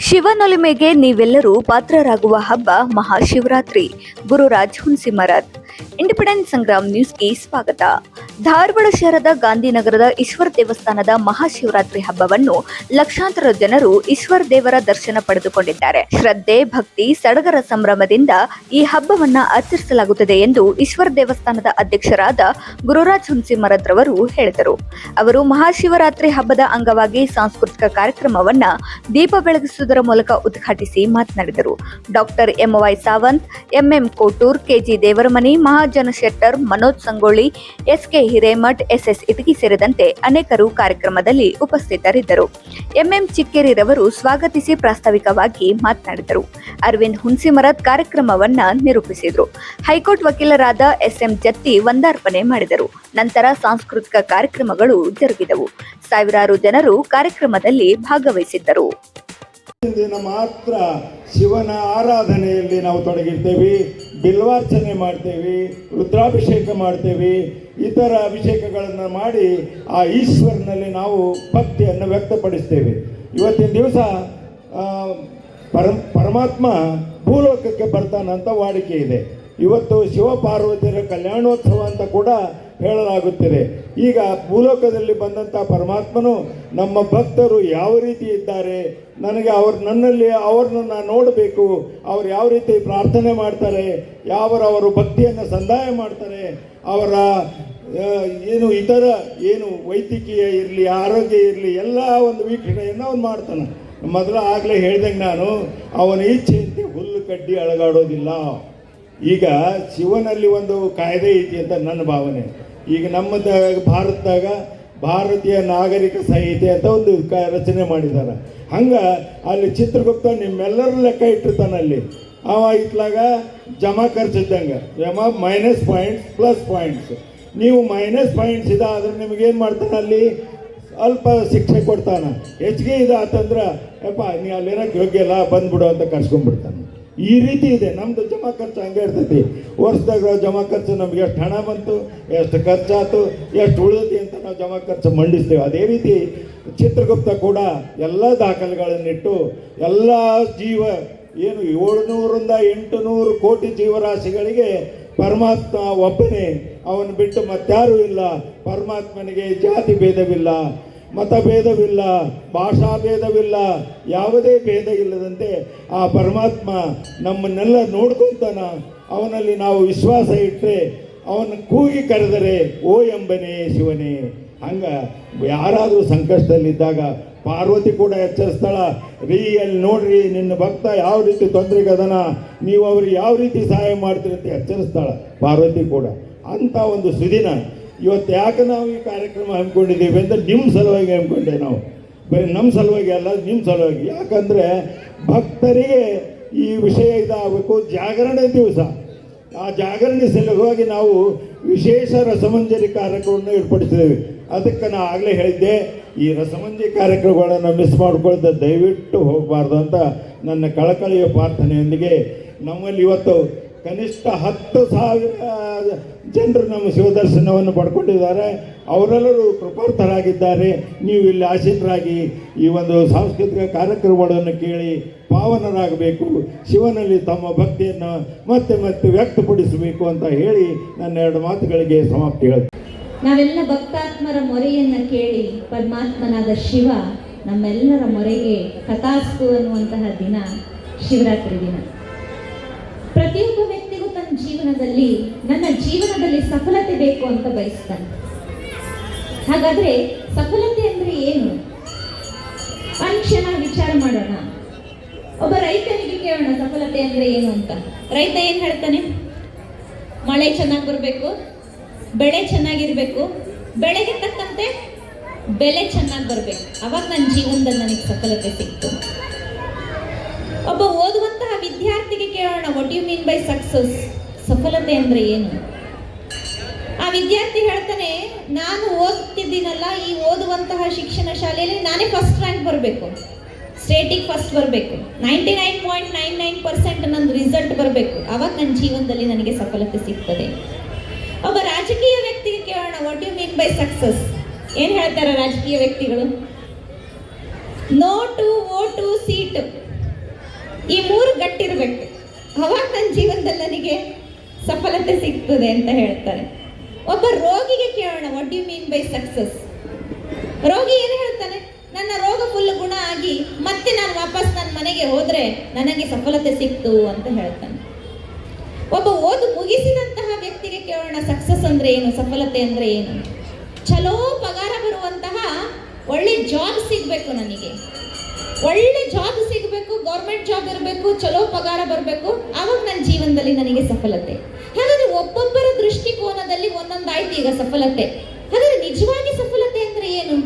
ಶಿವನೊಲಿಮೆಗೆ ನೀವೆಲ್ಲರೂ ಪಾತ್ರರಾಗುವ ಹಬ್ಬ ಮಹಾಶಿವರಾತ್ರಿ. ಗುರುರಾಜ್ ಹುನ್ಸಿಮರತ್ ಇಂಡಿಪೆಂಡೆನ್ಸ್ ಸಂಗ್ರಾಮ್ ನ್ಯೂಸ್ಗೆ ಸ್ವಾಗತ. ಧಾರವಾಡ ಶಹರದ ಗಾಂಧಿನಗರದ ಈಶ್ವರ ದೇವಸ್ಥಾನದ ಮಹಾಶಿವರಾತ್ರಿ ಹಬ್ಬವನ್ನು ಲಕ್ಷಾಂತರ ಜನರು ಈಶ್ವರ ದೇವರ ದರ್ಶನ ಪಡೆದುಕೊಂಡಿದ್ದಾರೆ. ಶ್ರದ್ಧೆ, ಭಕ್ತಿ, ಸಡಗರ ಸಂಭ್ರಮದಿಂದ ಈ ಹಬ್ಬವನ್ನ ಆಚರಿಸಲಾಗುತ್ತದೆ ಎಂದು ಈಶ್ವರ ದೇವಸ್ಥಾನದ ಅಧ್ಯಕ್ಷರಾದ ಗುರುರಾಜ್ ಹುನ್ಸಿಮರತ್ ಅವರು ಹೇಳಿದರು. ಅವರು ಮಹಾಶಿವರಾತ್ರಿ ಹಬ್ಬದ ಅಂಗವಾಗಿ ಸಾಂಸ್ಕೃತಿಕ ಕಾರ್ಯಕ್ರಮವನ್ನ ದೀಪ ಬೆಳಗಿಸುವುದರ ಮೂಲಕ ಉದ್ಘಾಟಿಸಿ ಮಾತನಾಡಿದರು. Doctor M Y Sawant, M M Kotur, K G Devaramani, Mahajana Shettar, Manoj Sangolli, S K Hiremath, S S Itagi ಸೇರಿದಂತೆ ಅನೇಕರು ಕಾರ್ಯಕ್ರಮದಲ್ಲಿ ಉಪಸ್ಥಿತರಿದ್ದರು. ಎಂಎಂ ಚಿಕ್ಕೇರಿರವರು ಸ್ವಾಗತಿಸಿ ಪ್ರಾಸ್ತಾವಿಕವಾಗಿ ಮಾತನಾಡಿದರು. ಅರವಿಂದ್ ಹುನ್ಸಿಮರತ್ ಕಾರ್ಯಕ್ರಮವನ್ನ ನಿರೂಪಿಸಿದರು. ಹೈಕೋರ್ಟ್ ವಕೀಲರಾದ ಎಸ್ಎಂ ಜತ್ತಿ ವಂದಾರ್ಪಣೆ ಮಾಡಿದರು. ನಂತರ ಸಾಂಸ್ಕೃತಿಕ ಕಾರ್ಯಕ್ರಮಗಳು ಜರುಗಿದವು. ಸಾವಿರಾರು ಜನರು ಕಾರ್ಯಕ್ರಮದಲ್ಲಿ ಭಾಗವಹಿಸಿದ್ದರು. ಮಾತ್ರ ಶಿವನ ಆರಾಧನೆಯಲ್ಲಿ ನಾವು ತೊಡಗಿರ್ತೇವೆ. ಬಿಲ್ವಾರ್ಚನೆ ಮಾಡ್ತೇವೆ ರುದ್ರಾಭಿಷೇಕ ಮಾಡ್ತೇವೆ ಇತರ ಅಭಿಷೇಕಗಳನ್ನು ಮಾಡಿ ಆ ಈಶ್ವರನಲ್ಲಿ ನಾವು ಭಕ್ತಿಯನ್ನು ವ್ಯಕ್ತಪಡಿಸ್ತೇವೆ. ಇವತ್ತಿನ ದಿವಸ ಆ, ಪರಮಾತ್ಮ ಭೂಲೋಕಕ್ಕೆ ಬರ್ತಾನಂತ ವಾಡಿಕೆ ಇದೆ. ಇವತ್ತು ಶಿವಪಾರ್ವತಿಯರ ಕಲ್ಯಾಣೋತ್ಸವ ಅಂತ ಕೂಡ ಹೇಳಲಾಗುತ್ತಿದೆ. ಈಗ ಭೂಲೋಕದಲ್ಲಿ ಬಂದಂಥ ಪರಮಾತ್ಮನು ನಮ್ಮ ಭಕ್ತರು ಯಾವ ರೀತಿ ಇದ್ದಾರೆ? ನನಗೆ ಅವ್ರು ನನ್ನಲ್ಲಿ ಅವ್ರನ್ನ ನಾನು ನೋಡಬೇಕು. ಅವ್ರು ಯಾವ ರೀತಿ ಪ್ರಾರ್ಥನೆ ಮಾಡ್ತಾರೆ? ಯಾವರ ಅವರು ಭಕ್ತಿಯನ್ನು ಸಂದಾಯ ಮಾಡ್ತಾರೆ? ಅವರ ಏನು ಇತರ ಏನು ವೈದ್ಯಕೀಯ ಇರಲಿ, ಆರೋಗ್ಯ ಇರಲಿ, ಎಲ್ಲ ಒಂದು ವೀಕ್ಷಣೆಯನ್ನು ಅವನು ಮಾಡ್ತಾನೆ. ಮೊದಲು ಆಗಲೇ ಹೇಳ್ದಂಗೆ ನಾನು, ಅವನ ಇಚ್ಛೆಯಂತೆ ಹುಲ್ಲು ಕಡ್ಡಿ ಅಳಗಾಡೋದಿಲ್ಲ. ಈಗ ಶಿವನಲ್ಲಿ ಒಂದು ಕಾಯ್ದೆ ಐತಿ ಅಂತ ನನ್ನ ಭಾವನೆ. ಈಗ ನಮ್ಮ ಭಾರತದಾಗ ಭಾರತೀಯ ನಾಗರಿಕ ಸಂಹಿತೆ ಅಂತ ಒಂದು ರಚನೆ ಮಾಡಿದ್ದಾರೆ. ಹಂಗೆ ಅಲ್ಲಿ ಚಿತ್ರಗುಪ್ತ ನಿಮ್ಮೆಲ್ಲರ ಲೆಕ್ಕ ಇಟ್ಟಿರ್ತಾನೆ ಅಲ್ಲಿ. ಅವ ಇತ್ಲಾಗ ಜಮಾ ಖರ್ಚಿದ್ದಂಗೆ. ಜಮಾ ಮೈನಸ್ ಪಾಯಿಂಟ್ಸ್ ಪ್ಲಸ್ ಪಾಯಿಂಟ್ಸ್ ನೀವು ಮೈನಸ್ ಪಾಯಿಂಟ್ಸ್ ಇದೆ ಆದ್ರೆ ನಿಮಗೇನು ಮಾಡ್ತಾನೆ ಅಲ್ಲಿ? ಅಲ್ಪ ಶಿಕ್ಷೆ ಕೊಡ್ತಾನೆ. ಹೆಚ್ಚಿಗೆ ಇದೆ ಆತಂದ್ರೆ ಯಪ್ಪ, ನೀ ಅಲ್ಲಿರೋಕೆ ಯೋಗ್ಯ ಇಲ್ಲ, ಬಂದ್ಬಿಡು ಅಂತ ಕರ್ಸ್ಕೊಂಡ್ಬಿಡ್ತಾನೆ. ಈ ರೀತಿ ಇದೆ. ನಮ್ದು ಜಮಾ ಖರ್ಚು ಹಂಗೆ ಇರ್ತೈತಿ. ವರ್ಷದಾಗ ಜಮಾ ಖರ್ಚು ನಮ್ಗೆ ಎಷ್ಟು ಹಣ ಬಂತು, ಎಷ್ಟು ಖರ್ಚಾಯ್ತು, ಎಷ್ಟು ಉಳಿದತಿ ಅಂತ ನಾವು ಜಮಾ ಖರ್ಚು ಮಂಡಿಸ್ತೇವೆ. ಅದೇ ರೀತಿ ಚಿತ್ರಗುಪ್ತ ಕೂಡ ಎಲ್ಲ ದಾಖಲೆಗಳನ್ನಿಟ್ಟು ಎಲ್ಲ ಜೀವ ಏನು ಏಳುನೂರಿಂದ ಎಂಟು ನೂರು ಕೋಟಿ ಜೀವರಾಶಿಗಳಿಗೆ ಪರಮಾತ್ಮ ಒಬ್ಬನೇ. ಅವನು ಬಿಟ್ಟು ಮತ್ತಾರೂ ಇಲ್ಲ. ಪರಮಾತ್ಮನಿಗೆ ಜಾತಿ ಭೇದವಿಲ್ಲ. ಮತಭೇದವಿಲ್ಲ ಭಾಷಾ ಭೇದವಿಲ್ಲ ಯಾವುದೇ ಭೇದ ಇಲ್ಲದಂತೆ ಆ ಪರಮಾತ್ಮ ನಮ್ಮನ್ನೆಲ್ಲ ನೋಡ್ಕೊಂತಾನ. ಅವನಲ್ಲಿ ನಾವು ವಿಶ್ವಾಸ ಇಟ್ಟರೆ ಅವನ ಕೂಗಿ ಕರೆದರೆ, ಓ ಎಂಬನೇ ಶಿವನೇ. ಹಂಗ ಯಾರಾದರೂ ಸಂಕಷ್ಟದಲ್ಲಿದ್ದಾಗ ಪಾರ್ವತಿ ಕೂಡ ಎಚ್ಚರಿಸ್ತಾಳ ರೀ ಅಲ್ಲಿ ನೋಡ್ರಿ, ನಿನ್ನ ಭಕ್ತ ಯಾವ ರೀತಿ ತೊಂದರೆಗೆ ನೀವು ಅವ್ರಿಗೆ ಯಾವ ರೀತಿ ಸಹಾಯ ಮಾಡ್ತೀರಿ? ಅಂತ ಎಚ್ಚರಿಸ್ತಾಳ ಪಾರ್ವತಿ ಕೂಡ. ಅಂಥ ಒಂದು ಸುದಿನ ಇವತ್ತು ಯಾಕೆ ನಾವು ಈ ಕಾರ್ಯಕ್ರಮ ಹಮ್ಮಿಕೊಂಡಿದ್ದೀವಿ ಅಂದರೆ ನಿಮ್ಮ ಸಲುವಾಗಿ ಹಮ್ಮಿಕೊಂಡೆ ನಾವು. ಬರೀ ನಮ್ಮ ಸಲುವಾಗಿ ಅಲ್ಲ, ನಿಮ್ಮ ಸಲುವಾಗಿ. ಯಾಕಂದರೆ ಭಕ್ತರಿಗೆ ಈ ವಿಷಯ ಇದಾಗಬೇಕು, ಜಾಗರಣೆ ದಿವಸ. ಆ ಜಾಗರಣೆ ಸಲುವಾಗಿ ನಾವು ವಿಶೇಷ ರಸಮಂಜರಿ ಕಾರ್ಯಕ್ರಮವನ್ನು ಏರ್ಪಡಿಸಿದ್ದೇವೆ. ಅದಕ್ಕೆ ನಾನು ಆಗಲೇ ಹೇಳಿದ್ದೆ, ಈ ರಸಮಂಜರಿ ಕಾರ್ಯಕ್ರಮಗಳನ್ನು ಮಿಸ್ ಮಾಡ್ಕೊಳ್ತ ದಯವಿಟ್ಟು ಹೋಗಬಾರ್ದು ಅಂತ ನನ್ನ ಕಳಕಳಿಯ ಪ್ರಾರ್ಥನೆಯೊಂದಿಗೆ ನಮ್ಮಲ್ಲಿ ಇವತ್ತು ಕನಿಷ್ಠ ಹತ್ತು ಸಾವಿರ ಜನರು ನಮ್ಮ ಶಿವದರ್ಶನವನ್ನು ಪಡ್ಕೊಂಡಿದ್ದಾರೆ. ಅವರೆಲ್ಲರೂ ಕೃಪಾರ್ಥರಾಗಿದ್ದಾರೆ. ನೀವು ಇಲ್ಲಿ ಆಶೀತರಾಗಿ ಈ ಒಂದು ಸಾಂಸ್ಕೃತಿಕ ಕಾರ್ಯಕ್ರಮಗಳನ್ನು ಕೇಳಿ ಪಾವನರಾಗಬೇಕು. ಶಿವನಲ್ಲಿ ತಮ್ಮ ಭಕ್ತಿಯನ್ನು ಮತ್ತೆ ಮತ್ತೆ ವ್ಯಕ್ತಪಡಿಸಬೇಕು ಅಂತ ಹೇಳಿ ನನ್ನ ಎರಡು ಮಾತುಗಳಿಗೆ ಸಮಾಪ್ತಿ ಹೇಳ್ತೀನಿ. ನಾವೆಲ್ಲ ಭಕ್ತಾತ್ಮರ ಮೊರೆಯನ್ನು ಕೇಳಿ ಪರಮಾತ್ಮನಾದ ಶಿವ ನಮ್ಮೆಲ್ಲರ ಮೊರೆಗೆ ಕಥಾಸ್ತು ಅನ್ನುವಂತಹ ದಿನ ಶಿವರಾತ್ರಿ ದಿನ. ಪ್ರತಿಯೊಬ್ಬ ವ್ಯಕ್ತಿಗೂ ತನ್ನ ಜೀವನದಲ್ಲಿ, ನನ್ನ ಜೀವನದಲ್ಲಿ ಸಫಲತೆ ಬೇಕು ಅಂತ ಬಯಸ್ತಾನೆ. ಹಾಗಾದ್ರೆ ಸಫಲತೆ ಅಂದ್ರೆ ಏನು? ಕ್ಷಣ ವಿಚಾರ ಮಾಡೋಣ. ಒಬ್ಬ ರೈತನಿಗೆ ಕೇಳೋಣ, ಸಫಲತೆ ಅಂದ್ರೆ ಏನು ಅಂತ. ರೈತ ಏನ್ ಹೇಳ್ತಾನೆ? ಮಳೆ ಚೆನ್ನಾಗಿ ಬರಬೇಕು, ಬೆಳೆ ಚೆನ್ನಾಗಿರ್ಬೇಕು, ಬೆಳೆಗೆ ತಕ್ಕಂತೆ ಬೆಲೆ ಚೆನ್ನಾಗಿ ಬರಬೇಕು. ಅವಾಗ ನನ್ನ ಜೀವನದಲ್ಲಿ ನನಗೆ ಸಫಲತೆ ಸಿಕ್ತು. ಒಬ್ಬ ಓದುವಂತಹ ವಿದ್ಯಾರ್ಥಿಗೆ ಕೇಳೋಣ what you mean by success ಸಫಲತೆ ಅಂದ್ರೆ ಏನು? ಆ ವಿದ್ಯಾರ್ಥಿ ಹೇಳ್ತಾನೆ, ನಾನು ಓದ್ತಿದ್ದೀನಲ್ಲ, ಈ ಓದುವಂತಹ ಶಿಕ್ಷಣ ಶಾಲೆಯಲ್ಲಿ ನಾನೇ ಫಸ್ಟ್ ರ್ಯಾಂಕ್ ಬರಬೇಕು. ಸ್ಟೇಟಿಗೆ ಫಸ್ಟ್ ಬರಬೇಕು. Ninety nine point nine nine percent ನಂದು ರಿಸಲ್ಟ್ ಬರಬೇಕು. ಅವಾಗ ನನ್ನ ಜೀವನದಲ್ಲಿ ನನಗೆ ಸಫಲತೆ ಸಿಗ್ತದೆ. ಒಬ್ಬ ರಾಜಕೀಯ ವ್ಯಕ್ತಿಗೆ ಕೇಳೋಣ what you mean by success ಏನು ಹೇಳ್ತಾರೆ ರಾಜಕೀಯ ವ್ಯಕ್ತಿಗಳು? ನೋಟು ಓಟು ಸೀಟು ಈ ಮೂರು ಗಟ್ಟಿರ್ಬೇಕು. ಅವಾಗ ನನ್ನ ಜೀವನದಲ್ಲಿ ನನಗೆ ಸಫಲತೆ ಸಿಗ್ತದೆ ಅಂತ ಹೇಳ್ತಾರೆ. ಒಬ್ಬ ರೋಗಿಗೆ ಕೇಳೋಣ what you mean by success ರೋಗಿ ಏನು ಹೇಳ್ತಾನೆ? ನನ್ನ ರೋಗ ಫುಲ್ ಗುಣ ಆಗಿ ಮತ್ತೆ ನಾನು ವಾಪಸ್ ನನ್ನ ಮನೆಗೆ ಹೋದ್ರೆ ನನಗೆ ಸಫಲತೆ ಸಿಕ್ತು ಅಂತ ಹೇಳ್ತಾನೆ. ಒಬ್ಬ ಓದು ಮುಗಿಸಿದಂತಹ ವ್ಯಕ್ತಿಗೆ ಕೇಳೋಣ ಸಕ್ಸಸ್ ಅಂದ್ರೆ ಏನು, ಸಫಲತೆ ಅಂದ್ರೆ ಏನು? ಚಲೋ ಪಗಾರ ಬರುವಂತಹ ಒಳ್ಳೆ ಜಾಬ್ ಸಿಗ್ಬೇಕು ನನಗೆ. ಒಳ್ಳೆ ಜಾಬ್ ಸಿಗಬೇಕು ಗೌರ್ಮೆಂಟ್ ಜಾಬ್ ಇರಬೇಕು, ಚಲೋ ಪಗಾರ ಬರಬೇಕು, ಆವಾಗ ನನ್ನ ಜೀವನದಲ್ಲಿ ನನಗೆ ಸಫಲತೆ. ಹಾಗಾದ್ರೆ ಒಬ್ಬೊಬ್ಬರ ದೃಷ್ಟಿಕೋನದಲ್ಲಿ ಒಂದೊಂದಾಯ್ತು ಈಗ ಸಫಲತೆ. ಹಾಗಾದ್ರೆ ನಿಜವಾಗಿ ಸಫಲತೆ ಅಂದ್ರೆ ಏನು?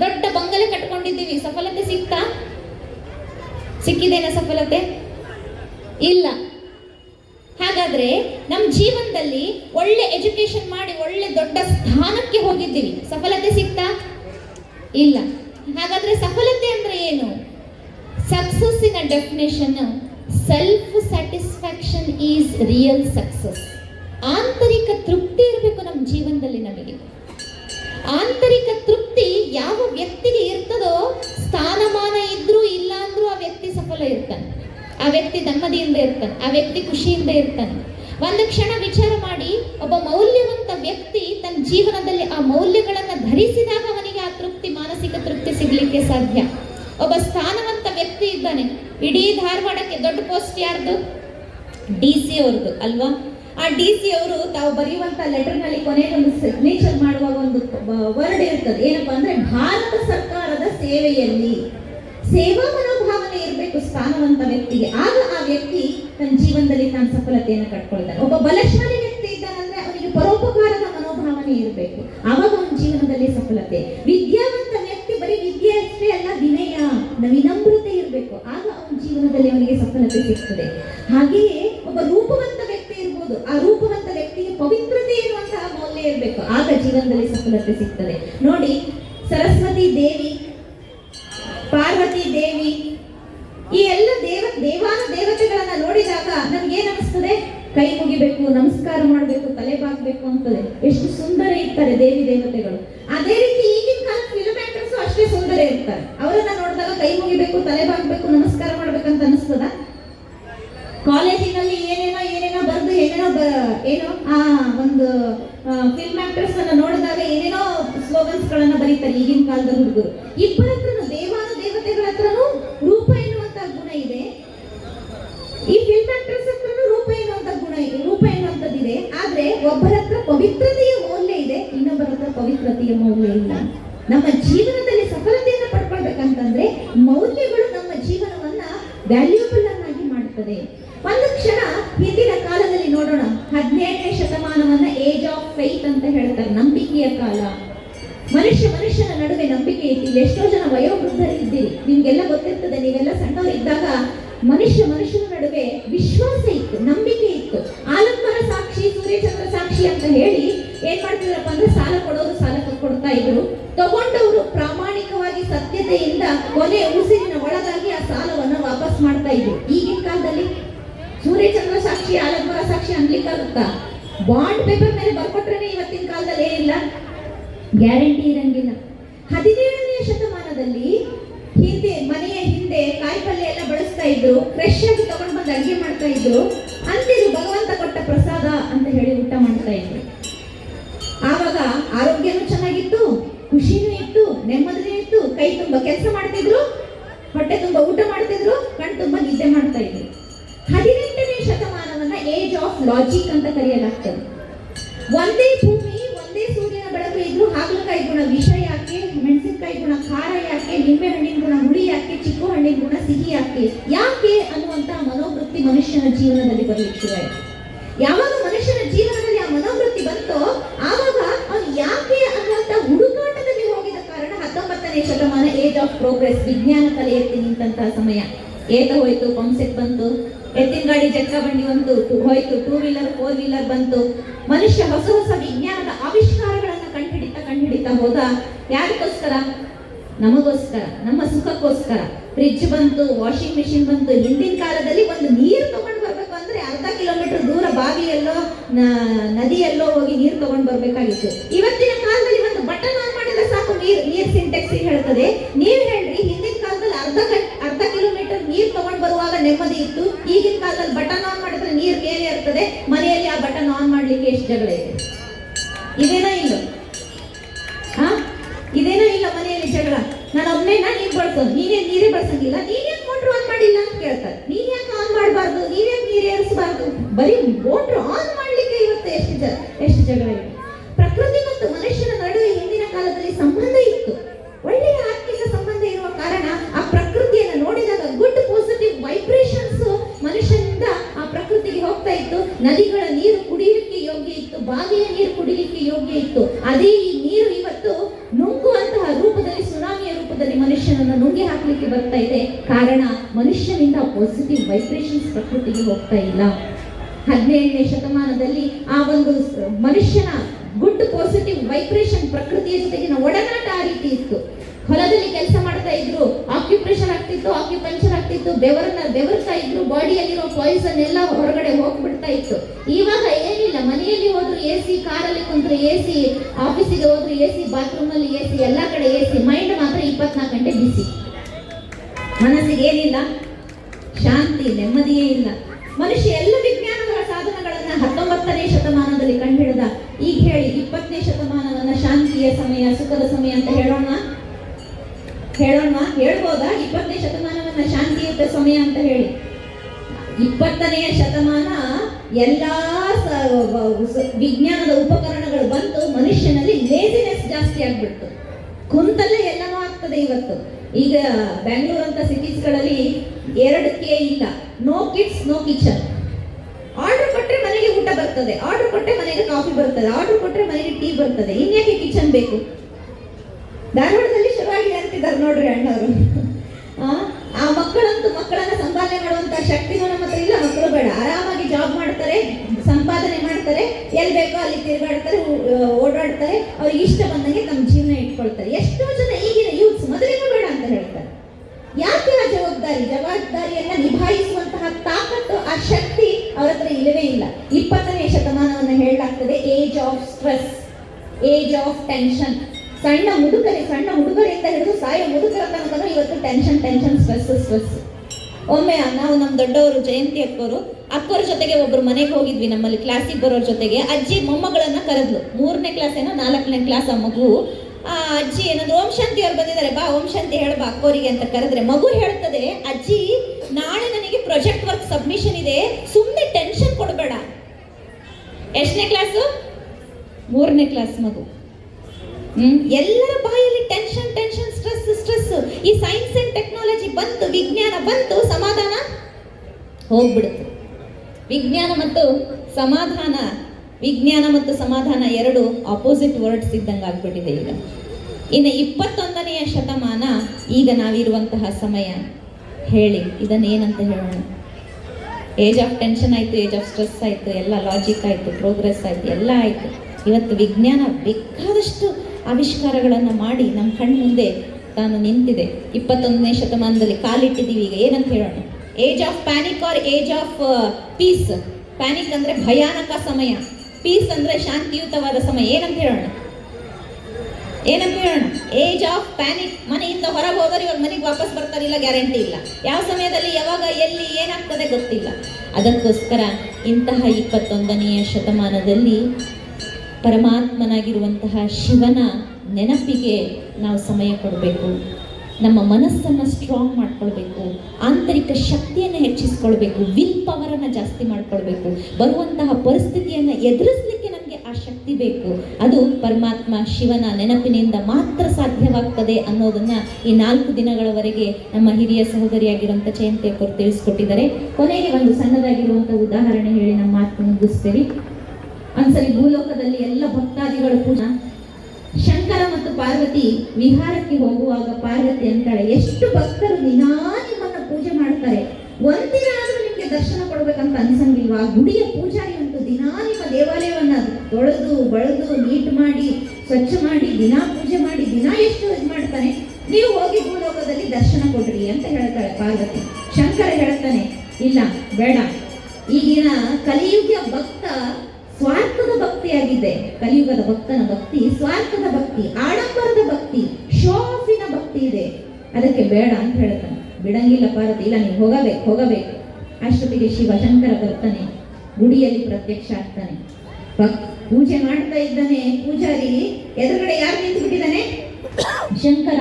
ದೊಡ್ಡ ಬಂಗಲೆ ಕಟ್ಕೊಂಡಿದ್ದೀವಿ, ಸಫಲತೆ ಸಿಕ್ತಾ? ಸಿಕ್ಕಿದೇನ ಸಫಲತೆ? ಇಲ್ಲ. ಹಾಗಾದ್ರೆ ನಮ್ಮ ಜೀವನದಲ್ಲಿ ಒಳ್ಳೆ ಎಜುಕೇಶನ್ ಮಾಡಿ, ಒಳ್ಳೆ ದೊಡ್ಡ ಸ್ಥಾನಕ್ಕೆ ಹೋಗಿದ್ದೀವಿ. ಸಫಲತೆ ಸಿಕ್ತಾ? ಇಲ್ಲ. ಹಾಗಾದ್ರೆ ಸಫಲತೆ ಅಂದ್ರೆ ಏನು? ಸಕ್ಸಸ್ಸಿನ definition self satisfaction is real success ಆಂತರಿಕ ತೃಪ್ತಿ ಇರಬೇಕು ನಮ್ಮ ಜೀವನದಲ್ಲಿ ನಮಗೆ. ಆಂತರಿಕ ತೃಪ್ತಿ ಯಾವ ವ್ಯಕ್ತಿಗೆ ಇರ್ತದೋ, ಸ್ಥಾನಮಾನ ಇದ್ರೂ ಇಲ್ಲ ಅಂದ್ರೂ ಆ ವ್ಯಕ್ತಿ ಸಫಲ ಇರ್ತಾನೆ. ಆ ವ್ಯಕ್ತಿ ನೆಮ್ಮದಿಯಿಂದ ಇರ್ತಾನೆ, ಆ ವ್ಯಕ್ತಿ ಖುಷಿಯಿಂದ ಇರ್ತಾನೆ. ಒಂದು ಕ್ಷಣ ವಿಚಾರ ಮಾಡಿ, ಒಬ್ಬ ಮೌಲ್ಯವಂತ ವ್ಯಕ್ತಿ ತನ್ನ ಜೀವನದಲ್ಲಿ ಆ ಮೌಲ್ಯಗಳನ್ನು ಧರಿಸಿದಾಗ ಅವನಿಗೆ ಆ ತೃಪ್ತಿ, ಮಾನಸಿಕ ತೃಪ್ತಿ ಸಿಗಲಿಕ್ಕೆ ಸಾಧ್ಯ. ಒಬ್ಬ ಸ್ಥಾನವಂತ ವ್ಯಕ್ತಿ ಇದ್ದಾನೆ. ಇಡೀ ಧಾರವಾಡಕ್ಕೆ ದೊಡ್ಡ ಪೋಸ್ಟ್ ಯಾರ್ದು? ಡಿ ಸಿ ಅವ್ರದ್ದು, ಅಲ್ವಾ? ಆ ಡಿ ಸಿ ಅವರು ತಾವು ಬರೆಯುವಂತ ಲೆಟರ್ನಲ್ಲಿ ಒಂದು ಸಿಗ್ನೇಚರ್ ಮಾಡುವಾಗ ಒಂದು ವರ್ಡ್ ಇರ್ತದೆ. ಏನಪ್ಪಾ ಅಂದ್ರೆ ಭಾರತ ಸರ್ಕಾರದ ಸೇವೆಯಲ್ಲಿ ಸೇವಾ ಮನೋಭಾವನೆ ಇರಬೇಕು ಸ್ಥಾನವಂತ ವ್ಯಕ್ತಿಗೆ. ಆಗ ಆ ವ್ಯಕ್ತಿ ತನ್ನ ಜೀವನದಲ್ಲಿ ತಾನು ಸಫಲತೆಯನ್ನು ಕಟ್ಕೊಳ್ತಾನೆ. ಒಬ್ಬ ಬಲಶಾಲಿ ವ್ಯಕ್ತಿ ಇದ್ದಾನಂದ್ರೆ ಅವನಿಗೆ ಪರೋಪಕಾರದ ಮನೋಭಾವನೆ ಇರಬೇಕು. ಅವಾಗ ಅವನ ಜೀವನದಲ್ಲಿ ಸಫಲತೆ. ವಿದ್ಯಾವಂತ ವ್ಯಕ್ತಿ ಬರೀ ವಿದ್ಯೆ ಅಷ್ಟೇ ಅಲ್ಲ ವಿನಯ ವಿನಮ್ರತೆ ಇರಬೇಕು. ಆಗ ಅವನ ಜೀವನದಲ್ಲಿ ಅವನಿಗೆ ಸಫಲತೆ ಸಿಗ್ತದೆ. ಹಾಗೆಯೇ ಒಬ್ಬ ರೂಪವಂತ ವ್ಯಕ್ತಿ ಇರ್ಬೋದು. ಆ ರೂಪವಂತ ವ್ಯಕ್ತಿಗೆ ಪವಿತ್ರತೆ ಇರುವಂತಹ ಮೌಲ್ಯ ಇರಬೇಕು. ಆಗ ಜೀವನದಲ್ಲಿ ಸಫಲತೆ ಸಿಗ್ತದೆ. ನೋಡಿ, ಸರಸ್ವತಿ ದೇವಿ, ಪಾರ್ವತಿ ದೇವಿ, ಈ ಎಲ್ಲ ದೇವ, ದೇವಾನ ದೇವತೆಗಳನ್ನ ನೋಡಿದಾಗ ನಮ್ಗೆ ಅನಿಸ್ತದೆ? ಕೈ ಮುಗಿಬೇಕು, ನಮಸ್ಕಾರ ಮಾಡಬೇಕು, ತಲೆ ಬಾಗ್ಬೇಕು ಅಂತದೆ. ಎಷ್ಟು ಸುಂದರ ಇರ್ತಾರೆ ದೇವಿ ದೇವತೆಗಳು. ಅದೇ ರೀತಿ ಈಗಿನ ಕಾಲ ಫಿಲ್ಮ್ ಆಕ್ಟರ್ಸ್ ಅಷ್ಟೇ ಸುಂದರ ಇರ್ತಾರೆ. ಕೈ ಮುಗಿಬೇಕು ತಲೆ ಬಾಗ್ಬೇಕು, ನಮಸ್ಕಾರ ಮಾಡ್ಬೇಕಂತ ಅನಿಸ್ತದ ಕಾಲೇಜಿನಲ್ಲಿ ಏನೇನೋ ಏನೇನೋ ಬರೆದು ಏನೇನೋ ಏನೋ, ಆ, ಒಂದು ಫಿಲ್ಮ್ ಆಕ್ಟರ್ಸ್ ಅನ್ನ ನೋಡಿದಾಗ ಏನೇನೋ ಸ್ಲೋಗನ್ಸ್ ಗಳನ್ನ ಬರೀತಾರೆ ಈಗಿನ ಕಾಲದ ಹುಡುಗರು. ಇಬ್ಬರ ಹತ್ರನು ದೇವಾನು ದೇವತೆಗಳ ಹತ್ರನು ರೂಪ ಎನ್ನುವಂತ ಗುಣ ಇದೆ. ಈ ಫಿಲ್ಮ್ ಆಕ್ಟರ್ಸ್ ಹತ್ರನು ರೂಪ ಎನ್ನುವಂತ ಗುಣ ಇದೆ, ರೂಪ ಎನ್ನುವಂಥದ್ದಿದೆ ಆದ್ರೆ ಒಬ್ಬರ ಹತ್ರ ಪವಿತ್ರತೆಯ ಮೌಲ್ಯ ಇದೆ ಇನ್ನೊಬ್ಬರ ಹತ್ರ ಪವಿತ್ರತೆಯ ಮೌಲ್ಯ ಇಲ್ಲ. ನಮ್ಮ ಜೀವನದಲ್ಲಿ ಸಫಲತೆಯನ್ನು ಪಡ್ಕೊಳ್ಬೇಕಂತಂದ್ರೆ ಮೌಲ್ಯಗಳು ನಮ್ಮ ಜೀವನವನ್ನ ವ್ಯಾಲ್ಯೂಬಲ್ ಅನ್ನಾಗಿ ಮಾಡ್ತದೆ ಒಂದು ಕ್ಷಣ ಹಿಂದಿನ ಕಾಲದಲ್ಲಿ ನೋಡೋಣ ಹದಿನೇಳನೇ ಶತಮಾನವನ್ನ ಏಜ್ ಆಫ್ ಫೈತ್ ಅಂತ ಹೇಳ್ತಾರೆ ನಂಬಿಕೆಯ ಕಾಲ ಮನುಷ್ಯ ಮನುಷ್ಯನ ನಡುವೆ ನಂಬಿಕೆ ಇತ್ತು ಇಲ್ಲಿ ಎಷ್ಟೋ ಜನ ವಯೋವೃದ್ಧರು ಇದ್ದೀರಿ ನಿಮ್ಗೆಲ್ಲ ಗೊತ್ತಿರ್ತದೆ ನೀವೆಲ್ಲ ಸಣ್ಣವರಿದ್ದಾಗ ಮನುಷ್ಯ ಮನುಷ್ಯನ ನಡುವೆ ವಿಶ್ವಾಸ ಇತ್ತು, ನಂಬಿಕೆ ಇತ್ತು. ಆಲಂಬರ ಸಾಕ್ಷಿ, ಸೂರ್ಯಚಂದ್ರ ಸಾಕ್ಷಿ ಅಂತ ಹೇಳಿ ಏನ್ ಮಾಡ್ತಿದ್ರಪ್ಪ ಅಂದ್ರೆ ಸಾಲ ಕೊಡೋರು ಸಾಲ ಕೊಡ್ತಾ ಇದ್ರು. ತಗೊಂಡವರು ಪ್ರಾಮಾಣಿಕವಾಗಿ ಸತ್ಯತೆಯಿಂದ ಕೊನೆ ಉಸಿರಿನ ಒಳಗಾಗಿ ಆ ಸಾಲವನ್ನ ವಾಪಸ್ ಮಾಡ್ತಾ ಇದ್ರು. ಈಗಿನ ಕಾಲದಲ್ಲಿ ಸೂರ್ಯಚಂದ್ರ ಸಾಕ್ಷಿ ಆಲಂಬರ ಸಾಕ್ಷಿ ಅನ್ಲಿಕ್ಕಾಗುತ್ತಾ? ಬಾಂಡ್ ಪೇಪರ್ ಮೇಲೆ ಬರ್ಕೊಟ್ರೇನೆ ಇವತ್ತಿನ ಕಾಲದಲ್ಲಿ ಏನಿಲ್ಲ? ಗ್ಯಾರಂಟಿ ಇರಂಗಿಲ್ಲ. ಹದಿನೇಳನೆಯ ಶತಮಾನದಲ್ಲಿ ಹಿಂದೆ ಮನೆಯ ಹಿಂದೆ ಕಾಯಿಪಲ್ಯ ಎಲ್ಲ ಬಳಸ್ತಾ ಇದ್ರು ಫ್ರೆಶ್ ಆಗಿ ತಗೊಂಡ್ ಬಂದು ಅಡಿಗೆ ಮಾಡ್ತಾ ಇದ್ರು ಅಂತಿರು ಭಗವಂತ ಕೊಟ್ಟ ಪ್ರಸಾದ ಅಂತ ಹೇಳಿ ಊಟ ಮಾಡ್ತಾ ಇದ್ರು. ಆವಾಗ ಆರೋಗ್ಯನೂ ಚೆನ್ನಾಗಿತ್ತು, ಖುಷಿನೂ ಇತ್ತು, ನೆಮ್ಮದಿನೂ ಇತ್ತು, ಕೈ ತುಂಬ ಕೆಲಸ ಮಾಡ್ತಿದ್ರು ಹೊಟ್ಟೆ ತುಂಬ ಊಟ ಮಾಡ್ತಿದ್ರು ಕಣ್ ತುಂಬ ನಿದ್ದೆ ಮಾಡ್ತಾ ಇದ್ರು. ಹದಿನೆಂಟನೇ ಶತಮಾನವನ್ನ ಏಜ್ ಆಫ್ ಲಾಜಿಕ್ ಅಂತ ಕರೆಯಲಾಗ್ತದೆ. ಒಂದೇ ಭೂಮಿ ಬೆಳಕು ಇದ್ರು ಹಾಗಲಕಾಯಿ ಗುಣ, ವಿಷ ಯಾಕೆ, ಮೆಣಸಿನಕಾಯಿ ಗುಣ, ಖಾರ ಯಾಕೆ, ನಿಂಬೆ ಹಣ್ಣಿನ ಗುಣ, ಹುಳಿ ಯಾಕೆ, ಚಿಕ್ಕು ಹಣ್ಣಿನ ಗುಣ, ಸಿಹಿ ಯಾಕೆ ಯಾಕೆ ಅನ್ನುವಂತ ಮನೋವೃತ್ತಿ ಮನುಷ್ಯನ ಜೀವನದಲ್ಲಿ ಬರ್ಲಿಕ್ಕೆ ಶುರುವಾಯಿತು ಯಾವಾಗ ಮನುಷ್ಯನ ಜೀವನದಲ್ಲಿ ಆ ಮನೋವೃತ್ತಿ ಬಂತೋ, ಆವಾಗ ಅವನು ಯಾಕೆ ಅನ್ನುವಂತ ಹುಡುಕಾಟದಲ್ಲಿ ಹೋಗಿದ ಕಾರಣ ಹತ್ತೊಂಬತ್ತನೇ ಶತಮಾನ ಏಜ್ ಆಫ್ ಪ್ರೋಗ್ರೆಸ್ ವಿಜ್ಞಾನ ತಲೆ ಎತ್ತಿ ನಿಂತಹ ಸಮಯ. ಏತ ಹೋಯ್ತು ಪಂಪ್ಸೆಟ್ ಬಂತು. ಎತ್ತಿನ ಗಾಡಿ ಜಕ್ಕ ಬಂಡಿ ಬಂತು ಹೋಯ್ತು ಟೂ ವೀಲರ್ ಫೋರ್ ವೀಲರ್ ಬಂತು. ಮನುಷ್ಯ ಹೊಸ ಹೊಸ ವಿಜ್ಞಾನದ ಆವಿಷ್ಕಾರಗಳನ್ನ ಕಂಡುಹಿಡಿತಾ ಕಂಡುಹಿಡಿತಾ ಹೋದ ಯಾರಿಗೋಸ್ಕರ? ನಮಗೋಸ್ಕರ, ನಮ್ಮ ಸುಖಕ್ಕೋಸ್ಕರ. ಫ್ರಿಡ್ಜ್ ಬಂತು ವಾಷಿಂಗ್ ಮಿಷಿನ್ ಬಂತು ಹಿಂದಿನ ಕಾಲದಲ್ಲಿ ಒಂದು ನೀರು ತಗೊಂಡು ಬರ್ಬೇಕು ಅಂದ್ರೆ ಅರ್ಧ ಕಿಲೋಮೀಟರ್ ದೂರ ಬಾವಿಯಲ್ಲೋ ನದಿಯಲ್ಲೋ ಹೋಗಿ ನೀರು ತಗೊಂಡು ಬರ್ಬೇಕಾಗಿತ್ತು. ಇವತ್ತಿನ ಕಾಲದಲ್ಲಿ ಒಂದು ಬಟನ್ ಆನ್ ಮಾಡಿದ್ರೆ ಸಾಕು, ನೀರು ನೀರು ಸಿಂಟೆಕ್ಸ್ ಹೇಳ್ತದೆ. ನೀವ್ ಹೇಳ್ರಿ, ಹಿಂದಿನ ಕಾಲದಲ್ಲಿ ಅರ್ಧ ಅರ್ಧ ಕಿಲೋಮೀಟರ್ ನೀರು ತಗೊಂಡು ಬರುವಾಗ ನೆಮ್ಮದಿ ಇತ್ತು. ಈಗಿನ ಕಾಲದಲ್ಲಿ ಬಟನ್ ಆನ್ ಮಾಡಿದ್ರೆ ನೀರು ಮೇಲೆ ಇರ್ತದೆ. ಮನೆಯಲ್ಲಿ ಆ ಬಟನ್ ಆನ್ ಮಾಡ್ಲಿಕ್ಕೆ ಎಷ್ಟು ಜಗಳ ಇದೆ? ಇದೇನಾ ಇಲ್ಲ ಹಾ ಇದೇನೋ ಇಲ್ಲ ಮನೆಯಲ್ಲಿ ಜಗಳ ನಾನು ಒಬ್ಬನೇನ ನೀರ್ ಬಳಸೋದು ನೀನೇ ನೀರೇ ಬಳಸಂಗಿಲ್ಲ ನೀನ್ಯಾಕೆ ಮೋಟ್ರ್ ಆನ್ ಮಾಡಿಲ್ಲ ಅಂತ ಕೇಳ್ತಾರೆ ನೀನ್ ಯಾಕೆ ಆನ್ ಮಾಡಬಾರ್ದು ನೀವ್ಯಾಕೆ ನೀರು ಏರಿಸಬಾರ್ದು ಬರೀ ಮೋಟ್ರ್ ಆನ್ ಮಾಡ್ಲಿಕ್ಕೆ ಇವತ್ತು ಎಷ್ಟು ಜ ಎಷ್ಟು ಜಗಳ ಇದೆ ಪ್ರಕೃತಿ ಮತ್ತು ಮನುಷ್ಯನ ನಡುವೆ ಹಿಂದಿನ ಕಾಲದಲ್ಲಿ ಸಂಬಂಧ ಇತ್ತು ಒಳ್ಳೆಯ ಆತ್ಮಿಕ ಸಂಬಂಧ ಇರುವ ಕಾರಣ ಆ ಪ್ರಕೃತಿಯನ್ನು ನೋಡಿದಾಗ ಗುಡ್ ಪಾಸಿಟಿವ್ ವೈಬ್ರೇಷನ್ಸ್ ಮನುಷ್ಯನಿಂದ ಆ ಪ್ರಕೃತಿಗೆ ಹೋಗ್ತಾ ಇತ್ತು ನದಿಗಳ ನೀರು ಕುಡಿಯಲಿಕ್ಕೆ ಯೋಗ್ಯ ಇತ್ತು ಬಾವಿಯ ನೀರು ಕುಡಿಲಿಕ್ಕೆ ಯೋಗ್ಯ ಇತ್ತು ಅದೇ ಈ ನೀರು ಇವತ್ತು ನುಂಗುವಂತಹ ರೂಪದಲ್ಲಿ ಸುನಾಮಿಯ ರೂಪದಲ್ಲಿ ಮನುಷ್ಯನನ್ನು ನುಂಗಿ ಹಾಕಲಿಕ್ಕೆ ಬರ್ತಾ ಇದೆ ಕಾರಣ ಮನುಷ್ಯನಿಂದ ಪಾಸಿಟಿವ್ ವೈಬ್ರೇಷನ್ಸ್ ಪ್ರಕೃತಿಗೆ ಹೋಗ್ತಾ ಇಲ್ಲ. ಹದಿನೇಳನೇ ಶತಮಾನದಲ್ಲಿ ಆ ಒಂದು ಮನುಷ್ಯನ ಗುಡ್ ಪಾಸಿಟಿವ್ ವೈಬ್ರೇಷನ್ ಪ್ರಕೃತಿಯ ಜೊತೆಗಿನ ಒಡನಾಟ ಆ ರೀತಿ ಇತ್ತು. ಹೊಲದಲ್ಲಿ ಕೆಲಸ ಮಾಡ್ತಾ ಇದ್ರು ಆಕ್ಯುಪ್ರೆಷನ್ ಆಗ್ತಿತ್ತು ಆಕ್ಯುಪಂಚರ್ ಆಗ್ತಿತ್ತು, ಬೆವರನ್ನ ಬೆವರ್ತಾ ಇದ್ರು, ಬಾಡಿಯಲ್ಲಿರೋ ಪಾಯ್ಸನ್ ಎಲ್ಲ ಹೊರಗಡೆ ಹೋಗ್ಬಿಡ್ತಾ ಇತ್ತು. ಇವಾಗ ಏನಿಲ್ಲ, ಮನೆಯಲ್ಲಿ ಹೋದ್ರು ಎ ಸಿ ಕಾರಲ್ಲಿ ಕುಂದ್ರು ಎ ಸಿ ಆಫೀಸಿಗೆ ಹೋದ್ರು ಎ ಸಿ ಬಾತ್ರೂಮ್ ಅಲ್ಲಿ ಎ ಸಿ ಎಲ್ಲ ಕಡೆ ಎ ಸಿ ಮೈಂಡ್ ಮಾತ್ರ ಇಪ್ಪತ್ನಾಲ್ಕು ಗಂಟೆ ಬಿಸಿ ಮನಸ್ಸಿಗೆ ಏನಿಲ್ಲ, ಶಾಂತಿ, ನೆಮ್ಮದಿಯೇ ಇಲ್ಲ. ಮನುಷ್ಯ ಎಲ್ಲ ವಿಜ್ಞಾನಗಳ ಸಾಧನಗಳನ್ನ ಹತ್ತೊಂಬತ್ತನೇ ಶತಮಾನದಲ್ಲಿ ಕಂಡುಹಿಡಿದ, ಈಗ ಹೇಳಿ ಇಪ್ಪತ್ತನೇ ಶತಮಾನವನ್ನ ಶಾಂತಿಯ ಸಮಯ, ಸುಖದ ಸಮಯ ಅಂತ ಹೇಳೋಣ ಹೇಳೋಣ ಹೇಳ್ಬೋದಾ? ಇಪ್ಪತ್ತನೇ ಶತಮಾನವನ್ನ ಶಾಂತಿಯುತ ಸಮಯ ಅಂತ ಹೇಳಿ. ಇಪ್ಪತ್ತನೆಯ ಶತಮಾನ ಎಲ್ಲಾ ವಿಜ್ಞಾನದ ಉಪಕರಣಗಳು ಬಂತು, ಮನುಷ್ಯನಲ್ಲಿ ಲೇಸಿನೆಸ್ ಜಾಸ್ತಿ ಆಗ್ಬಿಡ್ತು. ಕುಂತಲ್ಲೇ ಎಲ್ಲನೂ ಆಗ್ತದೆ ಇವತ್ತು. ಈಗ ಬೆಂಗಳೂರು ಅಂತ ಸಿಟೀಸ್ಗಳಲ್ಲಿ ಎರಡು ಕೆ ಇಲ್ಲ. No kids no kitchen order ಕೊಟ್ಟರೆ ಮನೆಗೆ ಊಟ ಬರ್ತದೆ. ಆರ್ಡರ್ ಕೊಟ್ಟರೆ ಮನೆಗೆ ಕಾಫಿ ಬರ್ತದೆ. ಆರ್ಡರ್ ಕೊಟ್ಟರೆ ಮನೆಗೆ ಟೀ ಬರ್ತದೆ. ಇನ್ಯಾಕೆ ಕಿಚನ್ ಬೇಕು? ಧಾರವಾಡದಲ್ಲಿ ಶುರುವಾಗಿದೆ ಅಂತಿದ್ದಾರೆ ನೋಡ್ರಿ ಅಣ್ಣವರು. ಆ, ಮಕ್ಕಳಂತೂ ಮಕ್ಕಳನ್ನ ಸಂಪಾದನೆ ಮಾಡುವಂತ ಶಕ್ತಿನೂ ನಮ್ಮ ಹತ್ರ ಇಲ್ಲ. ಮಕ್ಕಳು ಬೇಡ. ಆರಾಮಾಗಿ ಜಾಬ್ ಮಾಡ್ತಾರೆ ಸಂಪಾದನೆ ಮಾಡ್ತಾರೆ. ಎಲ್ಲಿ ಬೇಕೋ ಅಲ್ಲಿ ತಿರುಗಾಡ್ತಾರೆ ಓಡಾಡ್ತಾರೆ. ಅವ್ರಿಗೆ ಇಷ್ಟ ಬಂದಂಗೆ ತಮ್ಮ ಜೀವನ ಇಟ್ಕೊಳ್ತಾರೆ. ಎಷ್ಟೋ ಮದುವೆನೂ ಬೇಡ ಅಂತ ಹೇಳ್ತಾರೆ. ಯಾಕೆ ಆ ಜವಾಬ್ದಾರಿ? ಜವಾಬ್ದಾರಿಯನ್ನ ನಿಭಾಯಿಸುವಂತಹ ತಾಕತ್ತು, ಆ ಶಕ್ತಿ ಅವರ ಹತ್ರ ಇಲ್ಲವೇ ಇಲ್ಲ. ಇಪ್ಪತ್ತನೇ ಶತಮಾನವನ್ನು ಹೇಳಲಾಗ್ತದೆ age of stress age of tension ಸಣ್ಣ ಮುದುಕರೆ ಸಣ್ಣ ಹುಡುಗರಿಂದ ಹಿಡಿದು ಸಾಯೋ ಮುದುಕರ ತನಕ ಇವತ್ತು ಟೆನ್ಷನ್ ಟೆನ್ಷನ್ ಸ್ಟ್ರೆಸ್ ಸ್ಟ್ರೆಸ್ ಒಮ್ಮೆ ನಾವು ನಮ್ಮ ದೊಡ್ಡವರು ಜಯಂತಿ ಅಕ್ಕವರು ಅಕ್ಕವ್ರ ಜೊತೆಗೆ ಒಬ್ರು ಮನೆಗೆ ಹೋಗಿದ್ವಿ ನಮ್ಮಲ್ಲಿ ಕ್ಲಾಸಿಗೆ ಬರೋರ ಜೊತೆಗೆ. ಅಜ್ಜಿ ಮೊಮ್ಮಗಳನ್ನ ಕರೆದ್ಲು. ಮೂರನೇ ಕ್ಲಾಸ್ ಏನೋ ನಾಲ್ಕನೇ ಕ್ಲಾಸ್ ಆ ಮಗು. ಆ, ಅಜ್ಜಿ ಏನಂದ್ರೆ ಓಂ ಶಾಂತಿ ಅವ್ರು ಬಂದಿದ್ದಾರೆ. ಬಾ, ಓಂ ಶಾಂತಿ ಬಾ ಅಕ್ಕೋರಿಗೆ ಅಂತ ಕರೆದ್ರೆ. ಮಗು ಹೇಳ್ತದೆ, ಅಜ್ಜಿ, ನಾಳೆ ನನಗೆ ಪ್ರಾಜೆಕ್ಟ್ ವರ್ಕ್ ಸಬ್ಮಿಷನ್ ಇದೆ. ಸುಮ್ಮನೆ ಟೆನ್ಷನ್ ಕೊಡಬೇಡ. ಎಷ್ಟನೇ ಕ್ಲಾಸು ಮೂರನೇ ಕ್ಲಾಸ್ ಮಗು. ಹ್ಮ್? ಎಲ್ಲರ ಬಾಯಲ್ಲಿ ಟೆನ್ಷನ್ ಟೆನ್ಷನ್ ಸ್ಟ್ರೆಸ್ ಸ್ಟ್ರೆಸ್ ಈ ಸೈನ್ಸ್ ಅಂಡ್ ಟೆಕ್ನಾಲಜಿ ಬಂತು ವಿಜ್ಞಾನ ಬಂತು ಸಮಾಧಾನ ಹೋಗ್ಬಿಡುತ್ತೆ. ವಿಜ್ಞಾನ ಮತ್ತು ಸಮಾಧಾನ ವಿಜ್ಞಾನ ಮತ್ತು ಸಮಾಧಾನ ಎರಡು ಆಪೋಸಿಟ್ ವರ್ಡ್ಸ್ ಇದ್ದಂಗೆ ಆಗ್ಬಿಟ್ಟಿದೆ ಈಗ. ಇನ್ನು ಇಪ್ಪತ್ತೊಂದನೆಯ ಶತಮಾನ ಈಗ ನಾವಿರುವಂತಹ ಸಮಯ. ಹೇಳಿ, ಇದನ್ನೇನಂತ ಹೇಳೋಣ? ಏಜ್ ಆಫ್ ಟೆನ್ಷನ್ ಆಯಿತು ಏಜ್ ಆಫ್ ಸ್ಟ್ರೆಸ್ ಆಯಿತು, ಎಲ್ಲ ಲಾಜಿಕ್ ಆಯಿತು ಪ್ರೋಗ್ರೆಸ್ ಆಯಿತು, ಎಲ್ಲ ಆಯಿತು. ಇವತ್ತು ವಿಜ್ಞಾನ ಬೇಕಾದಷ್ಟು ಆವಿಷ್ಕಾರಗಳನ್ನು ಮಾಡಿ ನಮ್ಮ ಕಣ್ಣು ಮುಂದೆ ತಾನು ನಿಂತಿದೆ. ಇಪ್ಪತ್ತೊಂದನೇ ಶತಮಾನದಲ್ಲಿ ಕಾಲಿಟ್ಟಿದ್ದೀವಿ ಈಗ. ಏನಂತ ಹೇಳೋಣ? Age of panic or age of peace panic ಅಂದರೆ ಭಯಾನಕ ಸಮಯ. ಪೀಸ್ ಅಂದರೆ ಶಾಂತಿಯುತವಾದ ಸಮಯ. ಏನಂತ ಹೇಳೋಣ? ಏನಂತ ಹೇಳೋಣ? ಏಜ್ ಆಫ್ ಪ್ಯಾನಿಕ್ ಮನೆಯಿಂದ ಹೊರಗೆ ಹೋದರೆ ಇವಾಗ ಮನೆಗೆ ವಾಪಸ್ ಬರ್ತಾರಿಲ್ಲ ಗ್ಯಾರಂಟಿ ಇಲ್ಲ. ಯಾವ ಸಮಯದಲ್ಲಿ, ಯಾವಾಗ, ಎಲ್ಲಿ, ಏನಾಗ್ತದೆ ಗೊತ್ತಿಲ್ಲ. ಅದಕ್ಕೋಸ್ಕರ ಇಂತಹ ಇಪ್ಪತ್ತೊಂದನೆಯ ಶತಮಾನದಲ್ಲಿ ಪರಮಾತ್ಮನಾಗಿರುವಂತಹ ಶಿವನ ನೆನಪಿಗೆ ನಾವು ಸಮಯ ಕೊಡಬೇಕು. ನಮ್ಮ ಮನಸ್ಸನ್ನು ಸ್ಟ್ರಾಂಗ್ ಮಾಡ್ಕೊಳ್ಬೇಕು, ಆಂತರಿಕ ಶಕ್ತಿಯನ್ನು ಹೆಚ್ಚಿಸ್ಕೊಳ್ಬೇಕು ವಿಲ್ ಪವರನ್ನು ಜಾಸ್ತಿ ಮಾಡ್ಕೊಳ್ಬೇಕು, ಬರುವಂತಹ ಪರಿಸ್ಥಿತಿಯನ್ನು ಎದುರಿಸಲಿಕ್ಕೆ ನಮಗೆ ಆ ಶಕ್ತಿ ಬೇಕು. ಅದು ಪರಮಾತ್ಮ ಶಿವನ ನೆನಪಿನಿಂದ ಮಾತ್ರ ಸಾಧ್ಯವಾಗ್ತದೆ ಅನ್ನೋದನ್ನು ಈ ನಾಲ್ಕು ದಿನಗಳವರೆಗೆ ನಮ್ಮ ಹಿರಿಯ ಸಹೋದರಿಯಾಗಿರುವಂಥ ಜಯಂತಿ ಅವರು ತಿಳಿಸ್ಕೊಟ್ಟಿದ್ದಾರೆ. ಕೊನೆಗೆ ಒಂದು ಸಣ್ಣದಾಗಿರುವಂಥ ಉದಾಹರಣೆ ಹೇಳಿ ನಮ್ಮ ಮಾತು ಮುಗಿಸ್ತೇವೆ ಒಂದ್ಸರಿ ಭೂಲೋಕದಲ್ಲಿ ಎಲ್ಲ ಭಕ್ತಾದಿಗಳು ಪೂಜಾ ಶಂಕರ ಮತ್ತು ಪಾರ್ವತಿ ವಿಹಾರಕ್ಕೆ ಹೋಗುವಾಗ ಪಾರ್ವತಿ ಅಂತಾಳೆ, ಎಷ್ಟು ಭಕ್ತರು ದಿನಾ ಪೂಜೆ ಮಾಡ್ತಾರೆ. ಒಂದಿನ ಆದ್ರೂ ನಿಮ್ಗೆ ದರ್ಶನ ಕೊಡ್ಬೇಕಂತ ಅನ್ಸಂಗಿಲ್ವಾ? ಗುಡಿಯ ಪೂಜಾರಿ ಉಂಟು ದಿನಾ ನಿಮ್ಮ ದೇವಾಲಯವನ್ನ ತೊಳೆದು, ಬಳದು, ನೀಟ್ ಮಾಡಿ, ಸ್ವಚ್ಛ ಮಾಡಿ, ದಿನಾ ಪೂಜೆ ಮಾಡಿ, ದಿನಾ ಎಷ್ಟು ಇದು ಮಾಡ್ತಾನೆ? ನೀವು ಹೋಗಿ ಭೂಲೋಕದಲ್ಲಿ ದರ್ಶನ ಕೊಡ್ರಿ ಅಂತ ಹೇಳ್ತಾಳೆ ಪಾರ್ವತಿ. ಶಂಕರ ಹೇಳ್ತಾನೆ, ಇಲ್ಲ, ಬೇಡ. ಈಗಿನ ಕಲಿಯುಗ ಭಕ್ತ ಸ್ವಾರ್ಥದ ಭಕ್ತಿಯಾಗಿದೆ. ಕಲಿಯುಗದ ಭಕ್ತನ ಭಕ್ತಿ, ಸ್ವಾರ್ಥದ ಭಕ್ತಿ, ಆಡಂಬರದ ಭಕ್ತಿ ಶೋ ಆಫಿನ ಭಕ್ತಿ ಇದೆ. ಅದಕ್ಕೆ ಬೇಡ ಅಂತ ಹೇಳ್ತಾನೆ. ಬಿಡಂಗಿಲ್ಲ ಪಾರ್ವತಿ, ಇಲ್ಲ ನೀವು ಹೋಗಬೇಕು ಹೋಗಬೇಕು. ಅಷ್ಟೊತ್ತಿಗೆ ಶಿವಶಂಕರ ಬರ್ತಾನೆ. ಗುಡಿಯಲ್ಲಿ ಪ್ರತ್ಯಕ್ಷ ಆಗ್ತಾನೆ. ಪೂಜೆ ಮಾಡ್ತಾ ಇದ್ದಾನೆ ಪೂಜಾರಿ. ಎದುರುಗಡೆ ಯಾರು ನಿಂತು ಬಿಟ್ಟಿದ್ದಾನೆ ಶಂಕರ.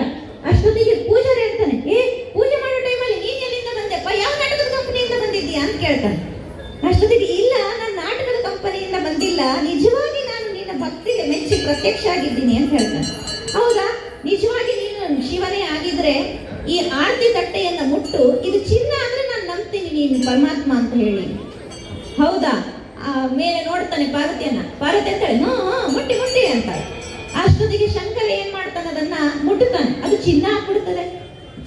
ಅಷ್ಟೊತ್ತಿಗೆ ಪೂಜಾರಿ ಹೇಳ್ತಾನೆ, ಏ, ಪೂಜೆ ಮಾಡೋ ಟೈಮಲ್ಲಿ ನೀನ್ ಎಲ್ಲಿಂದ ಬಂದೆಪ್ಪ ಯಾವ ನಾಟಕದ ಕಂಪನಿಯಿಂದ ಬಂದಿದ್ದೀಯಾ? ಅಂತ ಕೇಳ್ತಾನೆ. ಅಷ್ಟೊತ್ತಿಗೆ, ಇಲ್ಲ, ನಾನು ನಾಟಕದ ಬಂದಿಲ್ಲ ನಿಜವಾಗಿ ನಾನು ನಿನ್ನ ಭಕ್ತಿಗೆ ಮೆಚ್ಚಿ ಪ್ರತ್ಯಕ್ಷ ಆಗಿದ್ದೀನಿ ಅಂತ ಹೇಳ್ತಾನೆ. ಹೌದಾ? ನಿಜವಾಗಿ ನೀನು ಶಿವನೇ ಆಗಿದ್ರೆ ಈ ಆರತಿ ತಟ್ಟೆಯನ್ನ ಮುಟ್ಟು ಇದು ಚಿನ್ನ ಅಂದ್ರೆ ನಾನು ನಂಬ್ತೀನಿ ನೀನು ಪರಮಾತ್ಮ ಅಂತ ಹೇಳಿ. ಹೌದಾ? ಆ ಮೇಲೆ ನೋಡ್ತಾನೆ ಪಾರ್ವತಿಯನ್ನ. ಪಾರ್ವತಿ ಅಂತಾಳೆ ಹೇಳಿ ಹ್ಞೂ, ಮುಟ್ಟಿ ಮುಟ್ಟಿ ಅಂತ ಅಷ್ಟೊತ್ತಿಗೆ ಶಂಕರ ಏನ್ ಮಾಡ್ತಾನೆ ಅದನ್ನ ಮುಟ್ಟುತ್ತಾನೆ. ಅದು ಚಿನ್ನ ಆಗ್ಬಿಡ್ತದೆ.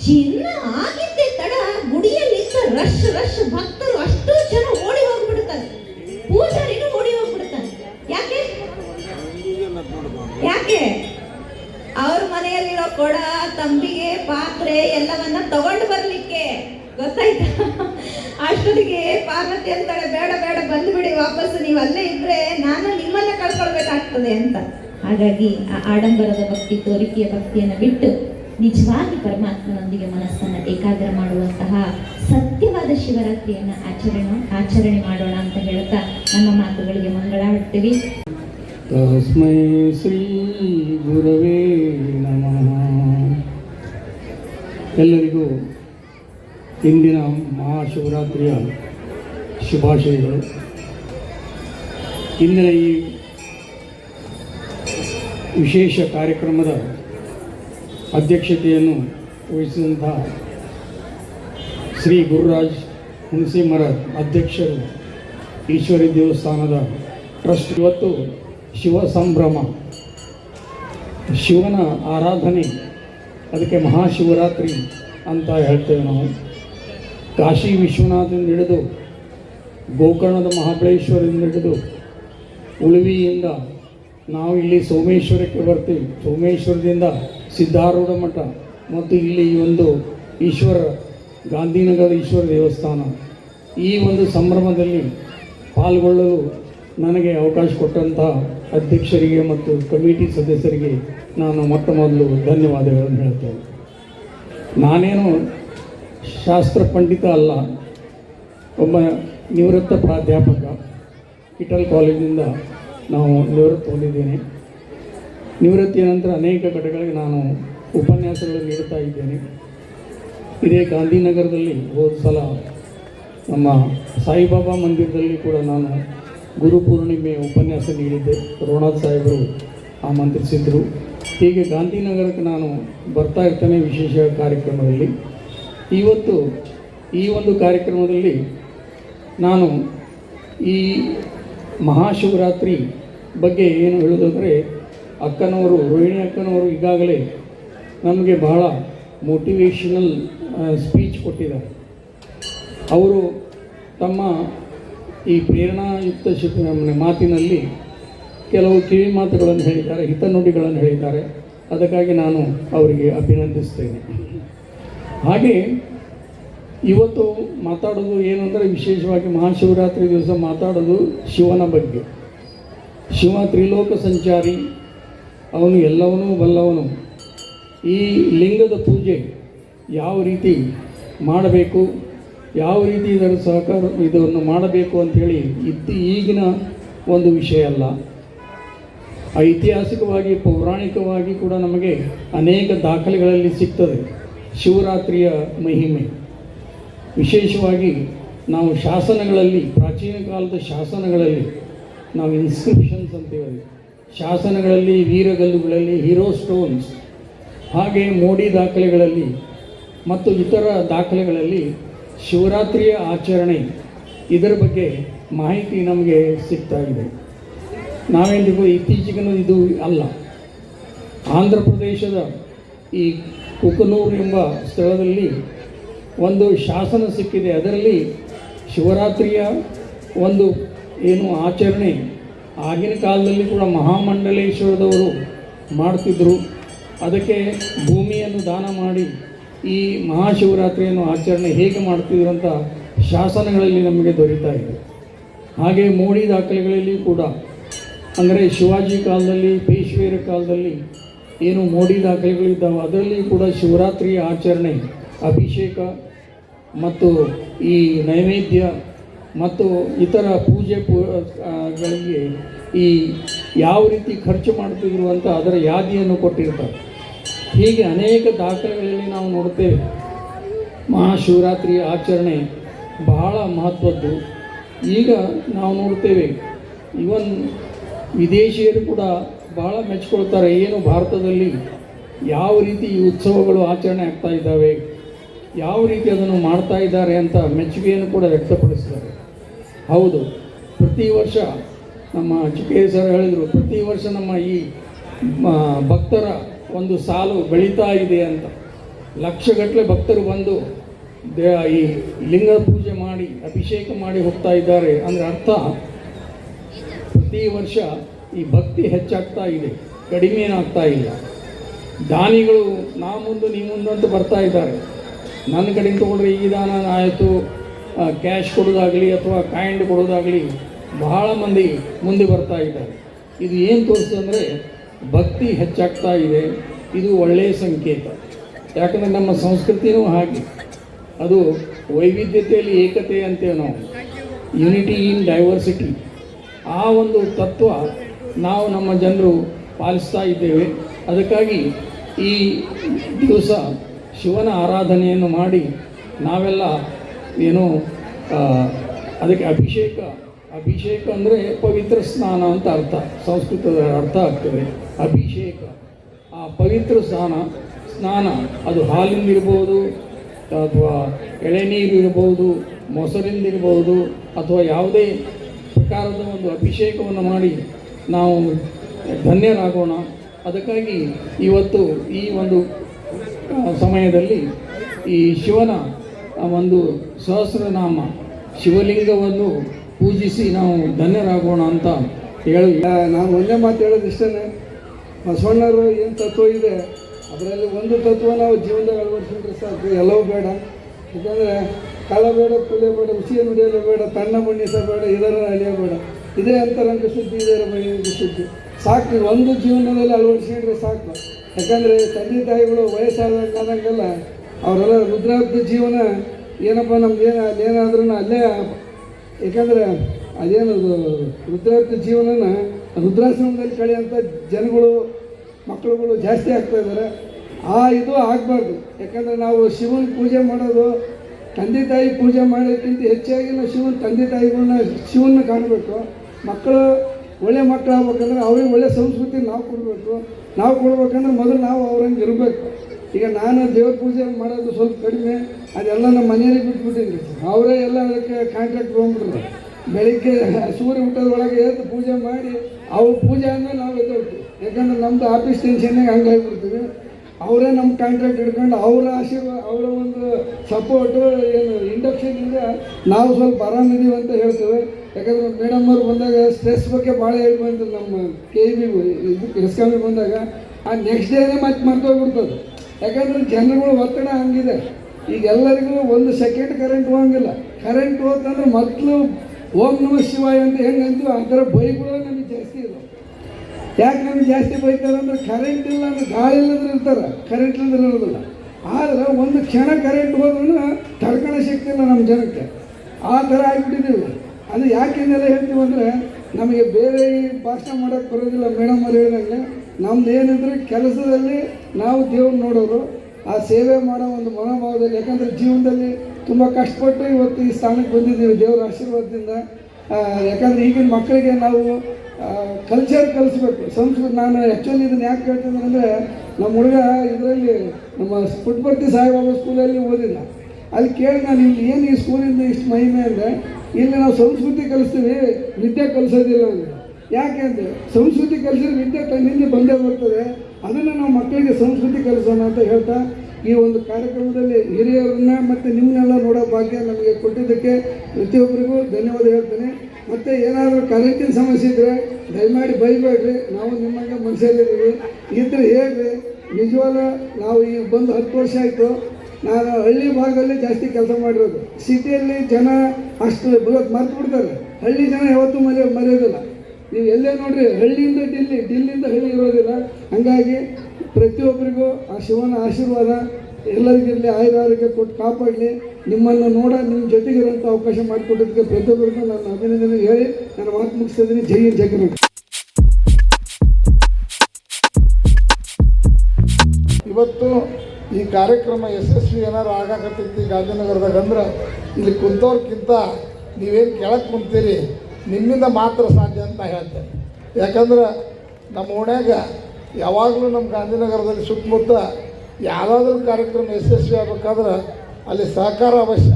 ಚಿನ್ನ ಆಗಿದ್ದೆ ಎಲ್ಲವನ್ನ ತಗೊಂಡು ಬರ್ಲಿಕ್ಕೆ. ಗೊತ್ತಾಯ್ತಾ? ಅಷ್ಟೊತ್ತಿಗೆ ಪಾರ್ವತಿ ಅಂತಾಳೆ, ಬೇಡ ಬೇಡ ಬಂದ್ಬಿಡಿ ವಾಪಸ್ ನೀವು ಅಲ್ಲೇ ಇದ್ರೆ ನಾನು ನಿಮ್ಮನ್ನ ಕಳ್ಕೊಳ್ಬೇಕಾಗ್ತದೆ ಅಂತ. ಹಾಗಾಗಿ ಆ ಆಡಂಬರದ ಭಕ್ತಿ, ತೋರಿಕೆಯ ಭಕ್ತಿಯನ್ನು ಬಿಟ್ಟು ನಿಜವಾಗಿ ಪರಮಾತ್ಮನೊಂದಿಗೆ ಮನಸ್ಸನ್ನ ಏಕಾಗ್ರ ಮಾಡುವಂತಹ ಸತ್ಯವಾದ ಶಿವರಾತ್ರಿಯನ್ನು ಆಚರಣೆ ಆಚರಣೆ ಮಾಡೋಣ ಅಂತ ಹೇಳ್ತಾ ನಮ್ಮ ಮಾತುಗಳಿಗೆ ಮಂಗಳ ಹಾಡ್ತೀವಿ ತಸ್ಮೈ ಶ್ರೀ ಗುರವೇ ಎಲ್ಲರಿಗೂ ಇಂದಿನ ಮಹಾಶಿವರಾತ್ರಿಯ ಶುಭಾಶಯಗಳು. ಇಂದಿನ ಈ ವಿಶೇಷ ಕಾರ್ಯಕ್ರಮದ ಅಧ್ಯಕ್ಷತೆಯನ್ನು ವಹಿಸಿದಂತಹ ಶ್ರೀ ಗುರುರಾಜ್ ಹುಣಸಿಂಹರ ಅಧ್ಯಕ್ಷರು ಈಶ್ವರಿ ದೇವಸ್ಥಾನದ ಟ್ರಸ್ಟ್. ಇವತ್ತು ಶಿವ ಸಂಭ್ರಮ ಶಿವನ ಆರಾಧನೆ ಅದಕ್ಕೆ ಮಹಾಶಿವರಾತ್ರಿ ಅಂತ ಹೇಳ್ತೇವೆ ನಾವು. ಕಾಶಿ ವಿಶ್ವನಾಥದಿಂದ ಹಿಡಿದು ಗೋಕರ್ಣದ ಮಹಾಬಳೇಶ್ವರದಿಂದ ಹಿಡಿದು ಉಳುವಿಯಿಂದ ನಾವು ಇಲ್ಲಿ ಸೋಮೇಶ್ವರಕ್ಕೆ ಬರ್ತೀವಿ. ಸೋಮೇಶ್ವರದಿಂದ ಸಿದ್ಧಾರೂಢ ಮಠ ಮತ್ತು ಇಲ್ಲಿ ಒಂದು ಈಶ್ವರ, ಗಾಂಧಿನಗರ ಈಶ್ವರ ದೇವಸ್ಥಾನ ಈ ಒಂದು ಸಂಭ್ರಮದಲ್ಲಿ ಪಾಲ್ಗೊಳ್ಳಲು ನನಗೆ ಅವಕಾಶ ಕೊಟ್ಟಂತಹ ಅಧ್ಯಕ್ಷರಿಗೆ ಮತ್ತು ಕಮಿಟಿ ಸದಸ್ಯರಿಗೆ ನಾನು ಮೊಟ್ಟ ಮೊದಲು ಧನ್ಯವಾದಗಳನ್ನು ಹೇಳ್ತೇನೆ. ನಾನೇನು ಶಾಸ್ತ್ರ ಪಂಡಿತ ಅಲ್ಲ, ಒಬ್ಬ ನಿವೃತ್ತ ಪ್ರಾಧ್ಯಾಪಕ, ಇಟಲ್ ಕಾಲೇಜಿಂದ ನಾವು ನಿವೃತ್ತ ಹೊಂದಿದ್ದೇನೆ. ನಿವೃತ್ತಿಯ ನಂತರ ಅನೇಕ ಕಡೆಗಳಿಗೆ ನಾನು ಉಪನ್ಯಾಸಗಳನ್ನು ನೀಡುತ್ತಾ ಇದ್ದೇನೆ. ಇದೇ ಗಾಂಧಿನಗರದಲ್ಲಿ ಹೋದ ಸಲ ನಮ್ಮ ಸಾಯಿಬಾಬಾ ಮಂದಿರದಲ್ಲಿ ಕೂಡ ನಾನು ಗುರುಪೂರ್ಣಿಮೆ ಉಪನ್ಯಾಸ ನೀಡಿದ್ದೆ. ರೋಣಾಥ್ ಸಾಹೇಬರು ಆಮಂತ್ರಿಸಿದ್ದರು ಹೀಗೆ ಗಾಂಧಿನಗರಕ್ಕೆ ನಾನು ಬರ್ತಾ ಇರ್ತೇನೆ ವಿಶೇಷ ಕಾರ್ಯಕ್ರಮದಲ್ಲಿ. ಇವತ್ತು ಈ ಒಂದು ಕಾರ್ಯಕ್ರಮದಲ್ಲಿ ನಾನು ಈ ಮಹಾಶಿವರಾತ್ರಿ ಬಗ್ಗೆ ಏನು ಹೇಳೋದಂದರೆ ಅಕ್ಕನವರು, ರೋಹಿಣಿ ಅಕ್ಕನವರು ಈಗಾಗಲೇ ನಮಗೆ ಬಹಳ ಮೋಟಿವೇಶನಲ್ ಸ್ಪೀಚ್ ಕೊಟ್ಟಿದ್ದಾರೆ. ಅವರು ತಮ್ಮ ಈ ಪ್ರೇರಣಾಯುಕ್ತ ಶಿಕ್ಷಣ ಮಾತಿನಲ್ಲಿ ಕೆಲವು ಕಿವಿ ಮಾತುಗಳನ್ನು ಹೇಳಿದ್ದಾರೆ ಹಿತನುಡಿಗಳನ್ನು ಹೇಳಿದ್ದಾರೆ. ಅದಕ್ಕಾಗಿ ನಾನು ಅವರಿಗೆ ಅಭಿನಂದಿಸ್ತೇನೆ. ಹಾಗೆ ಇವತ್ತು ಮಾತಾಡೋದು ಏನಂದರೆ ವಿಶೇಷವಾಗಿ ಮಹಾಶಿವರಾತ್ರಿ ದಿವಸ ಮಾತಾಡೋದು ಶಿವನ ಬಗ್ಗೆ. ಶಿವ ತ್ರಿಲೋಕ ಸಂಚಾರಿ, ಅವನು ಎಲ್ಲವನ್ನೂ ಬಲ್ಲವನು. ಈ ಲಿಂಗದ ಪೂಜೆ ಯಾವ ರೀತಿ ಮಾಡಬೇಕು? ಯಾವ ರೀತಿ ಇದರ ಸಹಕಾರ ಇದನ್ನು ಮಾಡಬೇಕು ಅಂಥೇಳಿ ಇತ್ತು ಈಗಿನ ಒಂದು ವಿಷಯ ಅಲ್ಲ. ಐತಿಹಾಸಿಕವಾಗಿ, ಪೌರಾಣಿಕವಾಗಿ ಕೂಡ ನಮಗೆ ಅನೇಕ ದಾಖಲೆಗಳಲ್ಲಿ ಸಿಗ್ತದೆ ಶಿವರಾತ್ರಿಯ ಮಹಿಮೆ. ವಿಶೇಷವಾಗಿ ನಾವು ಶಾಸನಗಳಲ್ಲಿ, ಪ್ರಾಚೀನ ಕಾಲದ ಶಾಸನಗಳಲ್ಲಿ ನಾವು ಇನ್ಸ್ಕ್ರಿಪ್ಷನ್ಸ್ ಅಂತೇವೆ ಶಾಸನಗಳಲ್ಲಿ, ವೀರಗಲ್ಲುಗಳಲ್ಲಿ ಹೀರೋ ಸ್ಟೋನ್ಸ್ ಹಾಗೆ ಮೋಡಿ ದಾಖಲೆಗಳಲ್ಲಿ ಮತ್ತು ಇತರ ದಾಖಲೆಗಳಲ್ಲಿ ಶಿವರಾತ್ರಿಯ ಆಚರಣೆ ಇದರ ಬಗ್ಗೆ ಮಾಹಿತಿ ನಮಗೆ ಸಿಗ್ತಾ ಇದೆ. ನಾವೆಂದಿಗೂ ಇತ್ತೀಚೆಗೂ ಇದು ಅಲ್ಲ. ಆಂಧ್ರ ಪ್ರದೇಶದ ಈ ಕುಕನೂರು ಎಂಬ ಸ್ಥಳದಲ್ಲಿ ಒಂದು ಶಾಸನ ಸಿಕ್ಕಿದೆ. ಅದರಲ್ಲಿ ಶಿವರಾತ್ರಿಯ ಒಂದು ಏನು ಆಚರಣೆ ಆಗಿನ ಕಾಲದಲ್ಲಿ ಕೂಡ ಮಹಾಮಂಡಲೇಶ್ವರದವರು ಮಾಡ್ತಿದ್ದರು ಅದಕ್ಕೆ ಭೂಮಿಯನ್ನು ದಾನ ಮಾಡಿ ಈ ಮಹಾಶಿವರಾತ್ರಿಯನ್ನು ಆಚರಣೆ ಹೇಗೆ ಮಾಡ್ತಿದ್ರು ಅಂತ ಶಾಸನಗಳಲ್ಲಿ ನಮಗೆ ದೊರೀತಾ ಇದೆ. ಹಾಗೆ ಮೋಡಿ ದಾಖಲೆಗಳಲ್ಲಿ ಕೂಡ, ಅಂದರೆ ಶಿವಾಜಿ ಕಾಲದಲ್ಲಿ, ಪೇಶ್ವೇರ ಕಾಲದಲ್ಲಿ ಏನು ಮೋಡಿ ದಾಖಲೆಗಳಿದ್ದಾವೆ ಅದರಲ್ಲಿ ಕೂಡ ಶಿವರಾತ್ರಿಯ ಆಚರಣೆ, ಅಭಿಷೇಕ ಮತ್ತು ಈ ನೈವೇದ್ಯ ಮತ್ತು ಇತರ ಪೂಜೆ ಪೂಗಳಿಗೆ ಗಳಿಗೆ ಈ ಯಾವ ರೀತಿ ಖರ್ಚು ಮಾಡ್ತಿದ್ರು ಅಂತ ಅದರ ಯಾದಿಯನ್ನು ಕೊಟ್ಟಿರ್ತಾರೆ. ಹೀಗೆ ಅನೇಕ ದಾಖಲೆಗಳಲ್ಲಿ ನಾವು ನೋಡುತ್ತೇವೆ. ಮಹಾಶಿವರಾತ್ರಿ ಆಚರಣೆ ಬಹಳ ಮಹತ್ವದ್ದು. ಈಗ ನಾವು ನೋಡ್ತೇವೆ ಇವನ್ ವಿದೇಶಿಯರು ಕೂಡ ಬಹಳ ಮೆಚ್ಕೊಳ್ತಾರೆ, ಏನು ಭಾರತದಲ್ಲಿ ಯಾವ ರೀತಿ ಈ ಉತ್ಸವಗಳು ಆಚರಣೆ ಆಗ್ತಾ ಇದ್ದಾವೆ, ಯಾವ ರೀತಿ ಅದನ್ನು ಮಾಡ್ತಾ ಇದ್ದಾರೆ ಅಂತ ಮೆಚ್ಚುಗೆಯನ್ನು ಕೂಡ ವ್ಯಕ್ತಪಡಿಸ್ತಾರೆ ಹೌದು, ಪ್ರತಿ ವರ್ಷ ನಮ್ಮ ಚಿಕ್ಕ ಸರ್ ಹೇಳಿದರು, ಪ್ರತಿ ವರ್ಷ ನಮ್ಮ ಈ ಭಕ್ತರ ಒಂದು ಸಾಲು ಬೆಳೀತಾ ಇದೆ ಅಂತ. ಲಕ್ಷಗಟ್ಟಲೆ ಭಕ್ತರು ಬಂದು ದೇ, ಈ ಲಿಂಗ ಪೂಜೆ ಮಾಡಿ, ಅಭಿಷೇಕ ಮಾಡಿ ಹೋಗ್ತಾ ಇದ್ದಾರೆ. ಅಂದರೆ ಅರ್ಥ, ಪ್ರತಿ ವರ್ಷ ಈ ಭಕ್ತಿ ಹೆಚ್ಚಾಗ್ತಾ ಇದೆ, ಕಡಿಮೆ ಏನಾಗ್ತಾ ಇಲ್ಲ. ದಾನಿಗಳು ನಾ ಮುಂದೆ, ನೀ ಮುಂದೆ ಅಂತ ಬರ್ತಾ ಇದ್ದಾರೆ. ನನ್ನ ಕಡೆಯಿಂದ ತೊಗೊಂಡ್ರೆ ಈ ದಾನ ಆಯಿತು ಕ್ಯಾಶ್ ಕೊಡೋದಾಗಲಿ ಅಥವಾ ಕಾಯಿಂಡ್ ಕೊಡೋದಾಗಲಿ ಬಹಳ ಮಂದಿ ಮುಂದೆ ಬರ್ತಾ ಇದ್ದಾರೆ. ಇದು ಏನು ತೋರಿಸ್ತಂದರೆ ಭಕ್ತಿ ಹೆಚ್ಚಾಗ್ತಾ ಇದೆ. ಇದು ಒಳ್ಳೆಯ ಸಂಕೇತ. ಯಾಕಂದರೆ ನಮ್ಮ ಸಂಸ್ಕೃತಿನೂ ಹಾಗೆ. ಅದು ವೈವಿಧ್ಯತೆಯಲ್ಲಿ ಏಕತೆ ಅಂತೇವೆ ನಾವು. ಯುನಿಟಿ ಇನ್ ಡೈವರ್ಸಿಟಿ ಆ ಒಂದು ತತ್ವ ನಾವು ನಮ್ಮ ಜನರು ಪಾಲಿಸ್ತಾ ಇದ್ದೇವೆ. ಅದಕ್ಕಾಗಿ ಈ ದಿವಸ ಶಿವನ ಆರಾಧನೆಯನ್ನು ಮಾಡಿ ನಾವೆಲ್ಲ ಏನು ಅದಕ್ಕೆ ಅಭಿಷೇಕ ಅಭಿಷೇಕ ಅಂದರೆ ಪವಿತ್ರ ಸ್ನಾನ ಅಂತ ಅರ್ಥ. ಸಂಸ್ಕೃತದ ಅರ್ಥ ಆಗ್ತದೆ. ಅಭಿಷೇಕ, ಆ ಪವಿತ್ರ ಸ್ನಾನ ಸ್ನಾನ, ಅದು ಹಾಲಿಂದ ಇರ್ಬೋದು ಅಥವಾ ಎಳೆನೀರು ಇರ್ಬೋದು ಮೊಸರಿಂದ ಇರ್ಬೋದು ಅಥವಾ ಯಾವುದೇ ಪ್ರಕಾರದ ಒಂದು ಅಭಿಷೇಕವನ್ನು ಮಾಡಿ ನಾವು ಧನ್ಯರಾಗೋಣ. ಅದಕ್ಕಾಗಿ ಇವತ್ತು ಈ ಒಂದು ಸಮಯದಲ್ಲಿ ಈ ಶಿವನ ಒಂದು ಸಹಸ್ರನಾಮ, ಶಿವಲಿಂಗವನ್ನು ಪೂಜಿಸಿ ನಾವು ಧನ್ಯರಾಗೋಣ ಅಂತ ಹೇಳಿ. ನಾನು ಒಂದೇ ಮಾತು ಹೇಳೋದು ಇಷ್ಟೇ ಬಸವಣ್ಣರು ಏನು ತತ್ವ ಇದೆ, ಅದರಲ್ಲಿ ಒಂದು ತತ್ವ ನಾವು ಜೀವನದಲ್ಲಿ ಅಳವಡಿಸಿದ್ರೆ ಸಾಕು. ಎಲ್ಲವೂ ಬೇಡ. ಯಾಕಂದರೆ ಕಾಲ ಬೇಡ, ಕುಲೆ ಬೇಡ ಉಸಿಯನ್ನು ಹಿಡಿಯಲು ಬೇಡ, ತಣ್ಣ ಬಣ್ಣಿಸ ಬೇಡ ಇದರ ಅಳಿಯ ಬೇಡ ಇದೇ ಅಂತರಂಗ ಶುದ್ಧಿ, ಇದೇ ಬಹಿರಂಗ ಶುದ್ಧಿ. ಸಾಕು, ಒಂದು ಜೀವನದಲ್ಲಿ ಅಳವಡಿಸಿದ್ರೆ ಸಾಕು. ಯಾಕಂದರೆ ತಂದೆ ತಾಯಿಗಳು ವಯಸ್ಸಾದಂಗಾದಂಗೆಲ್ಲ ಅವರೆಲ್ಲ ರುದ್ರಾಬ್ದ ಜೀವನ, ಏನಪ್ಪ ನಮ್ಗೆ ಏನು ಅಲ್ಲೇ ಯಾಕಂದರೆ ಅದೇನದು ರುದ್ರಾರ್ಥ ಜೀವನನ ರುದ್ರಾಶ್ರಮದಲ್ಲಿ ಕಳೆಯುವಂಥ ಜನಗಳು ಮಕ್ಕಳುಗಳು ಜಾಸ್ತಿ ಆಗ್ತಾ ಇದ್ದಾರೆ. ಆ ಇದು ಆಗಬಾರ್ದು. ಯಾಕಂದರೆ ನಾವು ಶಿವನ ಪೂಜೆ ಮಾಡೋದು, ತಂದೆ ತಾಯಿ ಪೂಜೆ ಮಾಡೋಕ್ಕಿಂತ ಹೆಚ್ಚಾಗಿ ನಾವು ಶಿವನ ತಂದೆ ತಾಯಿಗಳನ್ನ ಶಿವನ ಕಾಣಬೇಕು. ಮಕ್ಕಳು ಒಳ್ಳೆ ಮಕ್ಕಳು ಆಗ್ಬೇಕಂದ್ರೆ ಅವ್ರಿಗೆ ಒಳ್ಳೆ ಸಂಸ್ಕೃತಿ ನಾವು ಕೊಡಬೇಕು. ನಾವು ಕೊಡ್ಬೇಕಂದ್ರೆ ಮೊದಲು ನಾವು ಅವ್ರಂಗೆ ಇರಬೇಕು. ಈಗ ನಾನು ದೇವ್ರ ಪೂಜೆ ಮಾಡೋದು ಸ್ವಲ್ಪ ಕಡಿಮೆ, ಅದೆಲ್ಲ ನಮ್ಮ ಮನೆಯಲ್ಲಿ ಬಿಟ್ಬಿಟ್ಟಿನಿ. ಅವರೇ ಎಲ್ಲ ಅದಕ್ಕೆ ಕಾಂಟ್ರಾಕ್ಟ್ ತೊಗೊಂಡ್ಬಿಟ್ರು ಬೆಳಿಗ್ಗೆ ಸೂರ್ಯ ಊಟದೊಳಗೆ ಎದ್ದು ಪೂಜೆ ಮಾಡಿ, ಅವ್ರ ಪೂಜೆ ಅಂದರೆ ನಾವು ಎದ್ದೇಳ್ತೀವಿ. ಯಾಕಂದ್ರೆ ನಮ್ಮದು ಆಫೀಸ್ ಟೆನ್ಷನ್ನಾಗ ಹಂಗಾಗಿಬಿಡ್ತೀವಿ ಅವರೇ ನಮ್ಮ ಕಾಂಟ್ರಾಕ್ಟ್ ಹಿಡ್ಕೊಂಡು ಅವರ ಆಶೀರ್ವಾದ ಅವರ ಒಂದು ಸಪೋರ್ಟು ಏನು ಇಂಡಕ್ಷನಿಂದ ನಾವು ಸ್ವಲ್ಪ ಆರಾಮಿದ್ದೀವಿ ಅಂತ ಹೇಳ್ತೇವೆ. ಯಾಕಂದ್ರೆ ಮೇಡಮ್ ಅವ್ರು ಬಂದಾಗ ಸ್ಟ್ರೆಸ್ ಬಗ್ಗೆ ಭಾಳ ಹೇಳಿ ನಮ್ಮ ಕೆ ಬಿ ಇದಕ್ಕೆ ಎಸ್ಕಾಮಿ ಬಂದಾಗ. ಆ ನೆಕ್ಸ್ಟ್ ಡೇನೇ ಮತ್ತೆ ಮರ್ತೋಗ್ಬಿಡ್ತದೆ ಯಾಕಂದ್ರೆ ಜನಗಳು ಒತ್ತಡ ಹಂಗಿದೆ. ಈಗ ಎಲ್ಲರಿಗೂ ಒಂದು ಸೆಕೆಂಡ್ ಕರೆಂಟ್ ಹೋಗಂಗಿಲ್ಲ. ಕರೆಂಟ್ ಹೋತಂದ್ರೆ ಮೊದಲು ಓಂ ನಮಃ ಶಿವಾಯ ಅಂತ ಹೆಂಗೆ ಅಂತೀವಿ ಆ ಥರ ಇದೆ ಯಾಕೆ ನಮ್ಗೆ ಜಾಸ್ತಿ ಬೈತಾರೆ ಅಂದ್ರೆ ಕರೆಂಟ್ ಇಲ್ಲ ಅಂದ್ರೆ ಗಾಳಿ ಇಲ್ಲದ್ರೆ ಇರ್ತಾರೆ. ಕರೆಂಟ್ ಇಲ್ಲದ್ರೆ ಇರೋದಿಲ್ಲ ಆದ್ರೆ ಒಂದು ಕ್ಷಣ ಕರೆಂಟ್ ಹೋದ್ರೂ ತಡ್ಕೊಳ್ಳೋ ಶಕ್ತಿ ಇಲ್ಲ ನಮ್ಮ ಜನಕ್ಕೆ. ಆ ಥರ ಆಗಿಬಿಟ್ಟಿದ್ದೀವಿ. ಅದು ಯಾಕೆ ಇದೆಲ್ಲ ಹೇಳ್ತೀವಿ ಅಂದರೆ ನಮಗೆ ಬೇರೆ ಭಾಷಣ ಮಾಡೋಕ್ಕೆ ಬರೋದಿಲ್ಲ ಮೇಡಮ್ ಅವ್ರು ಹೇಳಿದಂಗೆ. ನಮ್ದು ಏನಿದ್ರೆ ಕೆಲಸದಲ್ಲಿ ನಾವು ದೇವ್ರು ನೋಡೋರು. ಆ ಸೇವೆ ಮಾಡೋ ಒಂದು ಮನೋಭಾವದಲ್ಲಿ, ಯಾಕಂದರೆ ಜೀವನದಲ್ಲಿ ತುಂಬ ಕಷ್ಟಪಟ್ಟು ಇವತ್ತು ಈ ಸ್ಥಾನಕ್ಕೆ ಬಂದಿದ್ದೀವಿ ದೇವರ ಆಶೀರ್ವಾದದಿಂದ. ಯಾಕಂದ್ರೆ ಈಗಿನ ಮಕ್ಕಳಿಗೆ ನಾವು ಕಲ್ಚರ್ ಕಲಿಸ್ಬೇಕು. ಸಂಸ್ಕೃತಿ ನಾನು ಆ್ಯಕ್ಚುಲಿ ಇದನ್ನು ಯಾಕೆ ಹೇಳ್ತೀನಿ ಅಂದರೆ ನಮ್ಮ ಹುಡುಗ ಇದರಲ್ಲಿ, ನಮ್ಮ ಪುಟ್ಪರ್ತಿ ಸಾಯಿಬಾಬಾ ಸ್ಕೂಲಲ್ಲಿ ಓದಿಲ್ಲ ಅಲ್ಲಿ ಕೇಳಿ ನಾನು, ಇಲ್ಲಿ ಏನು ಈ ಸ್ಕೂಲಿಂದ ಇಷ್ಟು ಮಹಿಮೆ ಅಂದರೆ ಇಲ್ಲಿ ನಾವು ಸಂಸ್ಕೃತಿ ಕಲಿಸ್ತೀವಿ, ವಿದ್ಯೆ ಕಲಿಸೋದಿಲ್ಲ ಅಂದರೆ ಯಾಕೆ ಅಂದರೆ ಸಂಸ್ಕೃತಿ ಕಲಿಸಿದ್ರೆ ವಿದ್ಯೆ ತನ್ನಿಂದ ಬಂದೇ ಬರ್ತದೆ. ಅದನ್ನು ನಾವು ಮಕ್ಕಳಿಗೆ ಸಂಸ್ಕೃತಿ ಕಲಿಸೋಣ ಅಂತ ಹೇಳ್ತಾ ಈ ಒಂದು ಕಾರ್ಯಕ್ರಮದಲ್ಲಿ ಹಿರಿಯರನ್ನ ಮತ್ತು ನಿಮ್ಮನ್ನೆಲ್ಲ ನೋಡೋ ಭಾಗ್ಯ ನಮಗೆ ಕೊಟ್ಟಿದ್ದಕ್ಕೆ ಪ್ರತಿಯೊಬ್ಬರಿಗೂ ಧನ್ಯವಾದ ಹೇಳ್ತೇನೆ. ಮತ್ತು ಏನಾದರೂ ಕರೆಂಟಿನ ಸಮಸ್ಯೆ ಇದ್ದರೆ ದಯಮಾಡಿ ಬೈಬೇಡ್ರಿ. ನಾವು ನಿಮ್ಮಂಗೆ ಮನುಷ್ಯರಿದ್ದೀವಿ ಇದ್ರೆ ಹೇಳ್ರಿ. ನಿಜವಾಗ್ಲೂ ನಾವು ಈಗ ಬಂದು ಹತ್ತು ವರ್ಷ ಆಯಿತು. ನಾನು ಹಳ್ಳಿ ಭಾಗದಲ್ಲಿ ಜಾಸ್ತಿ ಕೆಲಸ ಮಾಡಿರೋದು. ಸಿಟಿಯಲ್ಲಿ ಜನ ಅಷ್ಟು ಬೃಹತ್ ಮರ್ತು ಬಿಡ್ತಾರೆ. ಹಳ್ಳಿ ಜನ ಯಾವತ್ತೂ ಮರೆಯೋ ಮರೆಯೋದಿಲ್ಲ. ನೀವು ಎಲ್ಲೇ ನೋಡ್ರಿ, ಹಳ್ಳಿಯಿಂದ ಡಿಲ್ಲಿ ಡಿಲ್ಲಿಂದ ಹಳ್ಳಿ ಇರೋದಿಲ್ಲ. ಹಂಗಾಗಿ ಪ್ರತಿಯೊಬ್ಬರಿಗೂ ಆ ಶಿವನ ಆಶೀರ್ವಾದ ಎಲ್ಲರಿಗಿರಲಿ ಆರೋಗ್ಯ ಕೊಟ್ಟು ಕಾಪಾಡಲಿ. ನಿಮ್ಮನ್ನು ನೋಡ, ನಿಮ್ಮ ಜೊತೆಗಿರೋಂಥ ಅವಕಾಶ ಮಾಡಿಕೊಟ್ಟಿದ್ದಕ್ಕೆ ಪ್ರತಿಯೊಬ್ಬರಿಗೂ ನಾನು ಅಭಿನಂದನೆ ಹೇಳಿ ನಾನು ಮಾತು ಮುಗಿಸ್ತಿದ್ದೀನಿ. ಜೈ ಜಗನ್ ಇವತ್ತು ಈ ಕಾರ್ಯಕ್ರಮ ಯಶಸ್ವಿ ಏನಾದ್ರು ಆಗಾಕತ್ತೈತಿ ಗಾಂಧಿನಗರದಾಗ ಅಂದ್ರೆ ಇಲ್ಲಿ ಕುಂತವ್ರಕ್ಕಿಂತ ನೀವೇನು ಕೆಳಗೆ ಕುಂತೀರಿ, ನಿಮ್ಮಿಂದ ಮಾತ್ರ ಸಾಧ್ಯ ಅಂತ ಹೇಳ್ತೇನೆ. ಯಾಕಂದ್ರೆ ನಮ್ಮ ಓಣ್ಯಾಗ ಯಾವಾಗಲೂ ನಮ್ಮ ಗಾಂಧಿನಗರದಲ್ಲಿ ಸುತ್ತಮುತ್ತ ಯಾವುದಾದ್ರೂ ಕಾರ್ಯಕ್ರಮ ಯಶಸ್ವಿ ಆಗಬೇಕಾದ್ರೆ ಅಲ್ಲಿ ಸಹಕಾರ ಅವಶ್ಯ.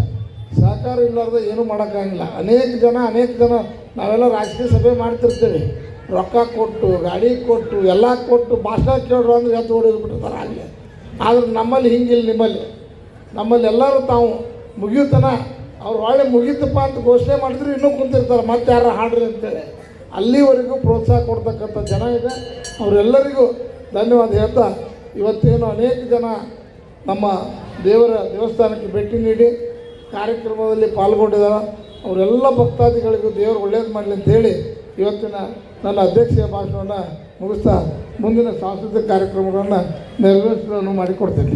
ಸಹಕಾರ ಇಲ್ಲಾರ್ದೆ ಏನೂ ಮಾಡೋಕ್ಕಾಗಿಲ್ಲ. ಅನೇಕ ಜನ ಅನೇಕ ಜನ ನಾವೆಲ್ಲ ರಾಜಕೀಯ ಸಭೆ ಮಾಡ್ತಿರ್ತೀವಿ. ರೊಕ್ಕ ಕೊಟ್ಟು, ಗಾಡಿ ಕೊಟ್ಟು, ಎಲ್ಲ ಕೊಟ್ಟು ಭಾಷಣ ಕೇಳ್ರು ಅಂದ್ರೆ ಎತ್ತು ಹೊಡೆದ್ಬಿಟ್ಟಿರ್ತಾರೆ ಅಲ್ಲಿ. ಆದ್ರೆ ನಮ್ಮಲ್ಲಿ ಹಿಂಗಿಲ್ಲ ನಿಮ್ಮಲ್ಲಿ. ನಮ್ಮಲ್ಲಿ ಎಲ್ಲರೂ ತಾವು ಮುಗಿಯುತ್ತನ ಅವ್ರು ಒಳ್ಳೆ ಮುಗೀತಪ್ಪ ಅಂತ ಘೋಷಣೆ ಮಾಡಿದ್ರೆ ಇನ್ನೂ ಕುಂತಿರ್ತಾರೆ. ಮತ್ತೆ ಯಾರು ಹಾಡ್ರಿ ಅಂತೇಳಿ. ಅಲ್ಲಿವರೆಗೂ ಪ್ರೋತ್ಸಾಹ ಕೊಡ್ತಕ್ಕಂಥ ಜನ ಇದೆ. ಅವರೆಲ್ಲರಿಗೂ ಧನ್ಯವಾದ ಹೇಳ್ತಾ, ಇವತ್ತೇನು ಅನೇಕ ಜನ ನಮ್ಮ ದೇವರ ದೇವಸ್ಥಾನಕ್ಕೆ ಭೇಟಿ ನೀಡಿ ಕಾರ್ಯಕ್ರಮದಲ್ಲಿ ಪಾಲ್ಗೊಂಡಿದ್ದಾರೆ. ಅವರೆಲ್ಲ ಭಕ್ತಾದಿಗಳಿಗೂ ದೇವರು ಒಳ್ಳೇದು ಮಾಡಲಿ ಅಂತೇಳಿ ಇವತ್ತಿನ ನನ್ನ ಅಧ್ಯಕ್ಷೀಯ ಭಾಷಣವನ್ನು ಮುಗಿಸ್ತಾ ಮುಂದಿನ ಸಾಂಸ್ಕೃತಿಕ ಕಾರ್ಯಕ್ರಮಗಳನ್ನು ನೆರವೇರಿಸಲು ಮಾಡಿಕೊಡ್ತೇನೆ.